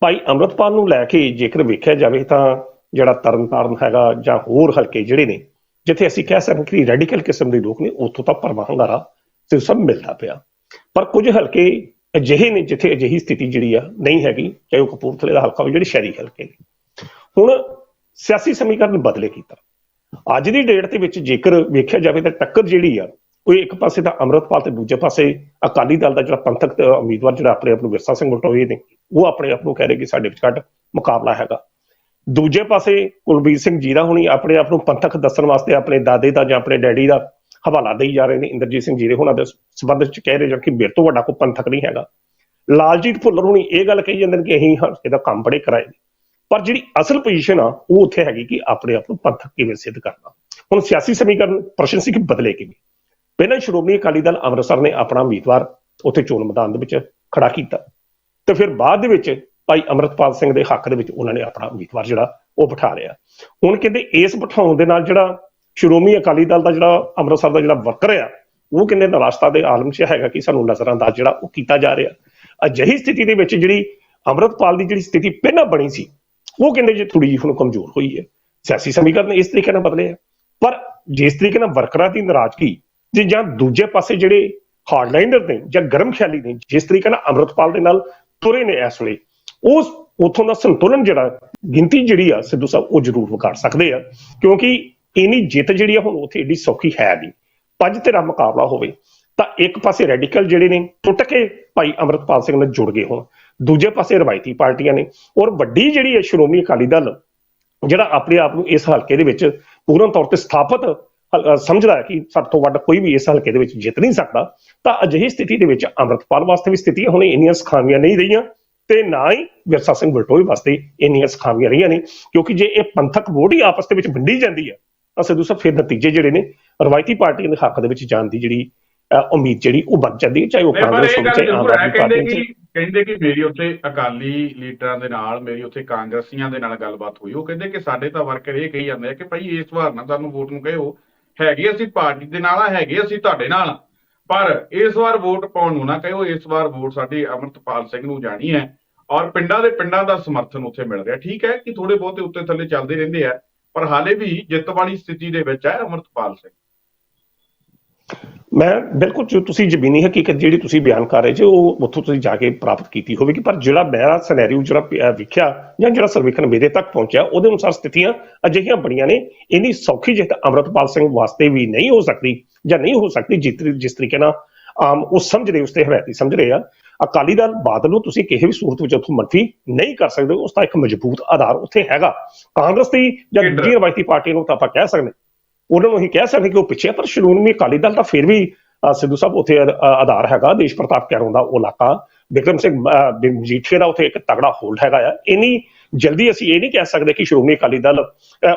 ਭਾਈ ਅੰਮ੍ਰਿਤਪਾਲ ਨੂੰ ਲੈ ਕੇ ਜੇਕਰ ਵੇਖਿਆ ਜਾਵੇ ਤਾਂ ਜਿਹੜਾ ਤਰਨਤਾਰਨ ਹੈਗਾ ਜਾਂ ਹੋਰ ਹਲਕੇ ਜਿਹੜੇ ਨੇ, ਜਿੱਥੇ ਅਸੀਂ ਕਹਿ ਸਕਦੇ ਕਿ ਰੈਡੀਕਲ ਕਿਸਮ ਦੇ ਲੋਕ ਨੇ, ਉੱਥੋਂ ਤਾਂ ਭਰਵਾਂ ਹੰਗਾਰਾ ਸਿਰ ਸਭ ਮਿਲਦਾ ਪਿਆ। ਪਰ ਕੁਝ ਹਲਕੇ ਅਜਿਹੇ ਨੇ ਜਿੱਥੇ ਅਜਿਹੀ ਸਥਿਤੀ ਜਿਹੜੀ ਆ ਨਹੀਂ ਹੈਗੀ, ਚਾਹੇ ਉਹ ਕਪੂਰਥਲੇ ਦਾ ਹਲਕਾ ਹੋਵੇ, ਜਿਹੜੇ ਸ਼ਹਿਰੀ ਹਲਕੇ ਨੇ। ਹੁਣ ਸਿਆਸੀ ਸਮੀਕਰਨ ਬਦਲੇ ਕੀਤਾ ਅੱਜ ਦੀ ਡੇਟ ਦੇ ਵਿੱਚ ਜੇਕਰ ਵੇਖਿਆ ਜਾਵੇ ਤਾਂ ਟੱਕਰ ਜਿਹੜੀ ਆ, ਉਹ ਇੱਕ ਪਾਸੇ ਤਾਂ ਅੰਮ੍ਰਿਤਪਾਲ ਤੇ ਦੂਜੇ ਪਾਸੇ ਅਕਾਲੀ ਦਲ ਦਾ ਜਿਹੜਾ ਪੰਥਕ ਉਮੀਦਵਾਰ ਜਿਹੜਾ ਆਪਣੇ ਆਪ ਨੂੰ ਵਿਰਸਾ ਸਿੰਘ ਬਟੋਏ ਨੇ, ਉਹ ਆਪਣੇ ਆਪ ਨੂੰ ਕਹਿ ਰਹੇ ਕਿ ਸਾਡੇ ਵਿਚਕਾਰ ਮੁਕਾਬਲਾ ਹੈਗਾ। ਦੂਜੇ ਪਾਸੇ ਕੁਲਬੀਰ ਸਿੰਘ ਜੀਰਾ ਹੁਣੀ ਆਪਣੇ ਆਪ ਨੂੰ ਪੰਥਕ ਦੱਸਣ ਵਾਸਤੇ ਆਪਣੇ ਦਾਦੇ ਦਾ ਜਾਂ ਆਪਣੇ ਡੈਡੀ ਦਾ ਹਵਾਲਾ ਦੇਈ ਜਾ ਰਹੇ ਨੇ, ਇੰਦਰਜੀਤ ਸਿੰਘ ਜੀਰੇ ਹੁਣਾਂ ਦੇ ਸਬੰਧ ਵਿੱਚ ਕਹਿ ਰਹੇ ਜਦ ਕਿ ਮੇਰੇ ਤੋਂ ਵੱਡਾ ਕੋਈ ਪੰਥਕ ਨਹੀਂ ਹੈਗਾ। ਲਾਲਜੀਤ ਭੁੱਲਰ ਹੁਣੀ ਇਹ ਗੱਲ ਕਹੀ ਜਾਂਦੇ ਨੇ ਕਿ ਅਸੀਂ ਇਹਦਾ ਕੰਮ ਬੜੇ ਕਰਾਏ ਪਰ ਜਿਹੜੀ ਅਸਲ ਪੋਜੀਸ਼ਨ ਆ, ਉਹ ਉੱਥੇ ਹੈਗੀ ਕਿ ਆਪਣੇ ਆਪ ਨੂੰ ਪੰਥਕ ਕਿਵੇਂ ਸਿੱਧ ਕਰਨਾ। ਹੁਣ ਸਿਆਸੀ ਸਮੀਕਰਨ ਪ੍ਰਸ਼ਨ ਸੀ ਕਿ ਬਦਲੇ ਕਿਵੇਂ? ਪਹਿਲਾਂ ਸ਼੍ਰੋਮਣੀ ਅਕਾਲੀ ਦਲ ਅੰਮ੍ਰਿਤਸਰ ਨੇ ਆਪਣਾ ਉਮੀਦਵਾਰ ਉੱਥੇ ਚੋਣ ਮੈਦਾਨ ਦੇ ਵਿੱਚ ਖੜਾ ਕੀਤਾ। ਤੇ ਫਿਰ ਬਾਅਦ ਦੇ ਵਿੱਚ ਭਾਈ ਅਮਰਤਪਾਲ ਸਿੰਘ ਦੇ ਹੱਕ ਦੇ ਵਿੱਚ ਉਹਨਾਂ ਨੇ ਆਪਣਾ ਉਮੀਦਵਾਰ ਜਿਹੜਾ, ਉਹ ਬਿਠਾ ਲਿਆ। ਹੁਣ ਕਹਿੰਦੇ ਇਸ ਬਿਠਾਉਣ ਦੇ ਨਾਲ ਜਿਹੜਾ ਸ਼੍ਰੋਮਣੀ ਅਕਾਲੀ ਦਲ ਦਾ ਜਿਹੜਾ ਅੰਮ੍ਰਿਤਸਰ ਦਾ ਜਿਹੜਾ ਵਰਕਰ ਆ, ਉਹ ਕਹਿੰਦੇ ਨਰਾਸ਼ਤਾ ਦੇ ਆਲਮ 'ਚ ਹੈਗਾ ਕਿ ਸਾਨੂੰ ਨਜ਼ਰਅੰਦਾਜ਼ ਜਿਹੜਾ ਉਹ ਕੀਤਾ ਜਾ ਰਿਹਾ। ਅਜਿਹੀ ਸਥਿਤੀ ਦੇ ਵਿੱਚ ਜਿਹੜੀ ਅੰਮ੍ਰਿਤਪਾਲ ਦੀ ਜਿਹੜੀ ਸਥਿਤੀ ਪਹਿਲਾਂ ਬਣੀ ਸੀ, ਉਹ ਕਹਿੰਦੇ ਜੇ ਥੋੜੀ ਜਿਹੀ ਹੁਣ ਕਮਜ਼ੋਰ ਹੋਈ ਹੈ। ਸਿਆਸੀ ਸਮੀਕਰਨ ਇਸ ਤਰੀਕੇ ਨਾਲ ਬਦਲੇ ਆ। ਪਰ ਜਿਸ ਤਰੀਕੇ ਨਾਲ ਵਰਕਰਾਂ ਦੀ ਨਾਰਾਜ਼ਗੀ ਜੇ ਜਾਂ ਦੂਜੇ ਪਾਸੇ ਜਿਹੜੇ ਹਾਰਡਲਾਈਨਰ ਨੇ ਜਾਂ ਗਰਮ ਖਿਆਲੀ ਨੇ, ਜਿਸ ਤਰੀਕੇ ਨਾਲ ਅੰਮ੍ਰਿਤਪਾਲ ਦੇ ਨਾਲ ਤੁਰੇ ਨੇ ਇਸ ਵੇਲੇ ਉਸ ਉਥੋਂ ਦਾ ਸੰਤੁਲਨ ਜਿਹੜਾ ਗਿਣਤੀ ਜਿਹੜੀ ਆ, ਸਿੱਧੂ ਸਾਹਿਬ, ਉਹ ਜ਼ਰੂਰ ਵਿਗਾੜ ਸਕਦੇ ਆ। ਕਿਉਂਕਿ ਇਨੀ ਜਿੱਤ ਜਿਹੜੀ ਆ, ਹੁਣ ਉੱਥੇ ਏਡੀ ਸੌਖੀ ਹੈ ਨਹੀਂ। ਪੰਜ ਤੇਰਾ ਮੁਕਾਬਲਾ ਹੋਵੇ, ਤਾਂ ਇੱਕ ਪਾਸੇ ਰੈਡੀਕਲ ਜਿਹੜੇ ਨੇ, ਟੁੱਟ ਕੇ ਭਾਈ ਅਮਰਤਪਾਲ ਸਿੰਘ ਨਾਲ ਜੁੜ ਗਏ ਹੋਣ। ਦੂਜੇ ਪਾਸੇ ਰਵਾਇਤੀ ਪਾਰਟੀਆਂ ਨੇ। ਔਰ ਵੱਡੀ ਜਿਹੜੀ ਹੈ ਸ਼੍ਰੋਮਣੀ ਅਕਾਲੀ ਦਲ, ਜਿਹੜਾ ਆਪਣੇ ਆਪ ਨੂੰ ਇਸ ਹਲਕੇ ਦੇ ਵਿੱਚ ਪੂਰਨ ਤੌਰ ਤੇ ਸਥਾਪਿਤ ਸਮਝਦਾ ਹੈ ਕਿ ਸਭ ਤੋਂ ਵੱਧ ਕੋਈ ਵੀ ਇਸ ਹਲਕੇ ਦੇ ਵਿੱਚ ਜਿੱਤ ਨਹੀਂ ਸਕਦਾ, ਤਾਂ ਅਜਿਹੀ ਸਥਿਤੀ ਦੇ ਵਿੱਚ ਅੰਮ੍ਰਿਤਪਾਲ ਵਾਸਤੇ ਵੀ ਸਥਿਤੀਆਂ ਹੁਣ ਇੰਨੀਆਂ ਸਖਾਵੀਆਂ ਨਹੀਂ ਰਹੀਆਂ। ਤੇ ਨਾ ਹੀ ਵਿਰਸਾ ਸਿੰਘ ਬਲਟੋਏ ਵਾਸਤੇ ਇੰਨੀਆਂ ਸਖਾਵੀਆਂ ਰਹੀਆਂ ਨੇ ਕਿਉਂਕਿ ਜੇ ਇਹ ਪੰਥਕ ਵੋਟ ਹੀ ਆਪਸ ਦੇ ਵਿੱਚ ਵੰਡੀ ਜਾਂਦੀ ਹੈ ਤਾਂ ਸਿੱਧੂ ਸਾਹਿਬ ਫਿਰ ਨਤੀਜੇ ਜਿਹੜੇ ਨੇ ਰਵਾਇਤੀ ਪਾਰਟੀਆਂ ਦੇ ਹੱਕ ਦੇ ਵਿੱਚ ਜਾਣ ਦੀ ਜਿਹੜੀ ਉਮੀਦ ਜਿਹੜੀ ਉਹ ਬਣ ਜਾਂਦੀ ਹੈ ਚਾਹੇ ਉਹ ਕਾਂਗਰਸ ਹੋਵੇ ਚਾਹੇ ਆਮ ਆਦਮੀ ਕਹਿੰਦੇ ਪਾਰਟੀ ਕਹਿੰਦੇ ਕਿ ਮੇਰੀ ਉੱਥੇ ਅਕਾਲੀ ਲੀਡਰਾਂ ਦੇ ਨਾਲ ਮੇਰੀ ਉੱਥੇ ਕਾਂਗਰਸੀਆਂ ਦੇ ਨਾਲ ਗੱਲਬਾਤ ਹੋਈ ਉਹ ਕਹਿੰਦੇ ਕਿ ਸਾਡੇ ਤਾਂ ਵਰਕਰ ਇਹ ਕਹੀ ਜਾਂਦੇ ਆ ਕਿ ਭਾਈ ਇਸ ਵਾਰ ਨਾ ਸਾਨੂੰ ਵੋਟ ਨੂੰ ਕਹਿਓ ਹੈਗੇ ਅਸੀਂ ਪਾਰਟੀ ਦੇ ਨਾਲ ਆ ਹੈਗੇ ਅਸੀਂ ਤੁਹਾਡੇ ਨਾਲ। ਪਰ ਇਸ ਵਾਰ ਵੋਟ ਪਾਉਣ ਨੂੰ ਨਾ ਕਹਿਓ ਇਸ ਵਾਰ ਵੋਟ ਸਾਡੀ ਅਮਰਤਪਾਲ ਸਿੰਘ ਨੂੰ ਜਾਣੀ ਹੈ ਔਰ ਪਿੰਡਾਂ ਦੇ ਪਿੰਡਾਂ ਦਾ ਸਮਰਥਨ ਉੱਥੇ ਮਿਲ ਰਿਹਾ। ਠੀਕ ਹੈ ਕਿ ਥੋੜੇ ਬਹੁਤੇ ਉੱਤੇ ਥੱਲੇ ਚੱਲਦੇ ਰਹਿੰਦੇ ਆ, ਪਰ ਹਾਲੇ ਵੀ ਜਿੱਤ ਵਾਲੀ ਸਥਿਤੀ ਦੇ ਵਿੱਚ ਹੈ ਅਮਰਤਪਾਲ ਸਿੰਘ। ਮੈਂ ਬਿਲਕੁਲ ਜੋ ਤੁਸੀਂ ਜ਼ਮੀਨੀ ਹਕੀਕਤ ਜਿਹੜੀ ਤੁਸੀਂ ਬਿਆਨ ਕਰ ਰਹੇ ਜੇ, ਉਹ ਉੱਥੋਂ ਤੁਸੀਂ ਜਾ ਕੇ ਪ੍ਰਾਪਤ ਕੀਤੀ ਹੋਵੇਗੀ, ਪਰ ਜਿਹੜਾ ਮੇਰਾ ਸਿਨੈਰੀਓ ਜਿਹੜਾ ਵਿਖਿਆ ਜਾਂ ਜਿਹੜਾ ਸਰਵੇਖਣ ਮੇਰੇ ਤੱਕ ਪਹੁੰਚਿਆ, ਉਹਦੇ ਅਨੁਸਾਰ ਸਥਿਤੀਆਂ ਅਜਿਹੀਆਂ ਬਣੀਆਂ ਨੇ। ਇੰਨੀ ਸੌਖੀ ਜਿੱਤ ਅਮਰਤਪਾਲ ਸਿੰਘ ਵਾਸਤੇ ਵੀ ਨਹੀਂ ਹੋ ਸਕਦੀ ਜਾਂ ਨਹੀਂ ਹੋ ਸਕਦੀ ਜਿਸ ਜਿਸ ਤਰੀਕੇ ਨਾਲ ਆਮ ਉਹ ਸਮਝ ਰਹੇ ਉਸ ਹਵਾਇਤੀ ਸਮਝ ਰਹੇ ਆ। ਅਕਾਲੀ ਦਲ ਬਾਦਲ ਨੂੰ ਤੁਸੀਂ ਕਿਸੇ ਵੀ ਸੂਰਤ ਵਿੱਚ ਉੱਥੋਂ ਮੰਫੀ ਨਹੀਂ ਕਰ ਸਕਦੇ ਉਸ ਦਾ ਇੱਕ ਮਜ਼ਬੂਤ ਆਧਾਰ ਉੱਥੇ ਹੈਗਾ। ਕਾਂਗਰਸ ਦੀ ਜਾਂ। ਦੂਜੀ ਰਵਾਇਤੀ ਪਾਰਟੀ ਨੂੰ ਤਾਂ ਆਪਾਂ ਕਹਿ ਸਕਦੇ। ਉਹਨਾਂ ਨੂੰ ਅਸੀਂ ਕਹਿ ਸਕਦੇ ਕਿ ਉਹ ਪਿੱਛੇ ਆ, ਪਰ ਸ਼੍ਰੋਮਣੀ ਅਕਾਲੀ ਦਲ ਤਾਂ ਫਿਰ ਵੀ ਸਿੱਧੂ ਸਾਹਿਬ ਉੱਥੇ ਆਧਾਰ ਹੈਗਾ ਦੇਸ਼ ਪ੍ਰਤਾਪ ਕੈਰੋਂ ਦਾ ਉਹ ਇਲਾਕਾ। ਵਿਕਰਮ ਸਿੰਘ ਮਜੀਠੀਆ ਦਾ ਉੱਥੇ ਇੱਕ ਤਗੜਾ ਹੋਲਡ ਹੈਗਾ ਆ। ਇੰਨੀ ਜਲਦੀ ਅਸੀਂ ਇਹ ਨਹੀਂ ਕਹਿ ਸਕਦੇ ਕਿ ਸ਼੍ਰੋਮਣੀ ਅਕਾਲੀ ਦਲ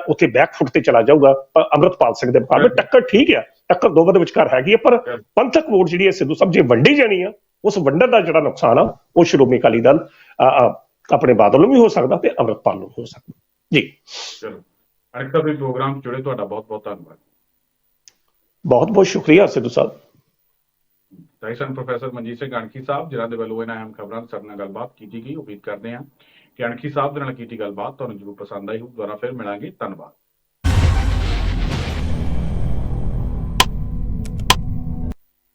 ਉੱਥੇ ਬੈਕਫੁੱਟ ਤੇ ਚਲਾ ਜਾਊਗਾ। ਪਰ ਅੰਮ੍ਰਿਤਪਾਲ ਸਿੰਘ ਦੇ ਮੁਕਾਬਲੇ ਟੱਕਰ ਠੀਕ ਆ ਟੱਕਰ ਦੋਵਾਂ ਦੇ ਵਿਚਕਾਰ ਹੈਗੀ ਹੈ ਪਰ ਪੰਥਕ ਵੋਟ ਜਿਹੜੀ ਹੈ ਸਿੱਧੂ ਸਾਹਿਬ ਜੇ ਵੰਡੀ ਜਾਣੀ ਆ ਉਸ ਵੰਡਣ ਦਾ ਜਿਹੜਾ ਨੁਕਸਾਨ ਆ ਉਹ ਸ਼੍ਰੋਮਣੀ ਅਕਾਲੀ ਦਲ ਆਪਣੇ ਬਾਦਲ ਨੂੰ ਵੀ ਹੋ ਸਕਦਾ ਤੇ ਅੰਮ੍ਰਿਤਪਾਲ ਨੂੰ ਵੀ ਹੋ ਸਕਦਾ। ਜੀ। ਚਲੋ। ਸਾਹਿਬ ਇਹ ਪ੍ਰੋਗਰਾਮ ਜੁੜੇ ਤੁਹਾਡਾ ਬਹੁਤ ਬਹੁਤ ਧੰਨਵਾਦ। ਬਹੁਤ ਬਹੁਤ ਸ਼ੁਕਰੀਆ ਸਿੱਧੂ ਸਾਹਿਬ। ਰਾਈਸਨ ਪ੍ਰੋਫੈਸਰ ਮਨਜੀਤ ਸਿੰਘ ਅਣਖੀ ਸਾਹਿਬ ਜਿਨ੍ਹਾਂ ਦੇ ਵੱਲੋਂ ਇਹਨਾਂ ਅਹਿਮ ਖਬਰਾਂ ਸਾਡੇ ਨਾਲ ਗੱਲਬਾਤ ਕੀਤੀ ਗਈ ਉਮੀਦ ਕਰਦੇ ਹਾਂ ਕਿ ਅਣਖੀ ਸਾਹਿਬ ਦੇ ਨਾਲ ਕੀਤੀ ਗੱਲਬਾਤ ਤੁਹਾਨੂੰ ਜ਼ਰੂਰ ਪਸੰਦ ਆਈ ਹੋਊ। ਦੁਬਾਰਾ ਫਿਰ ਮਿਲਾਂਗੇ। ਧੰਨਵਾਦ।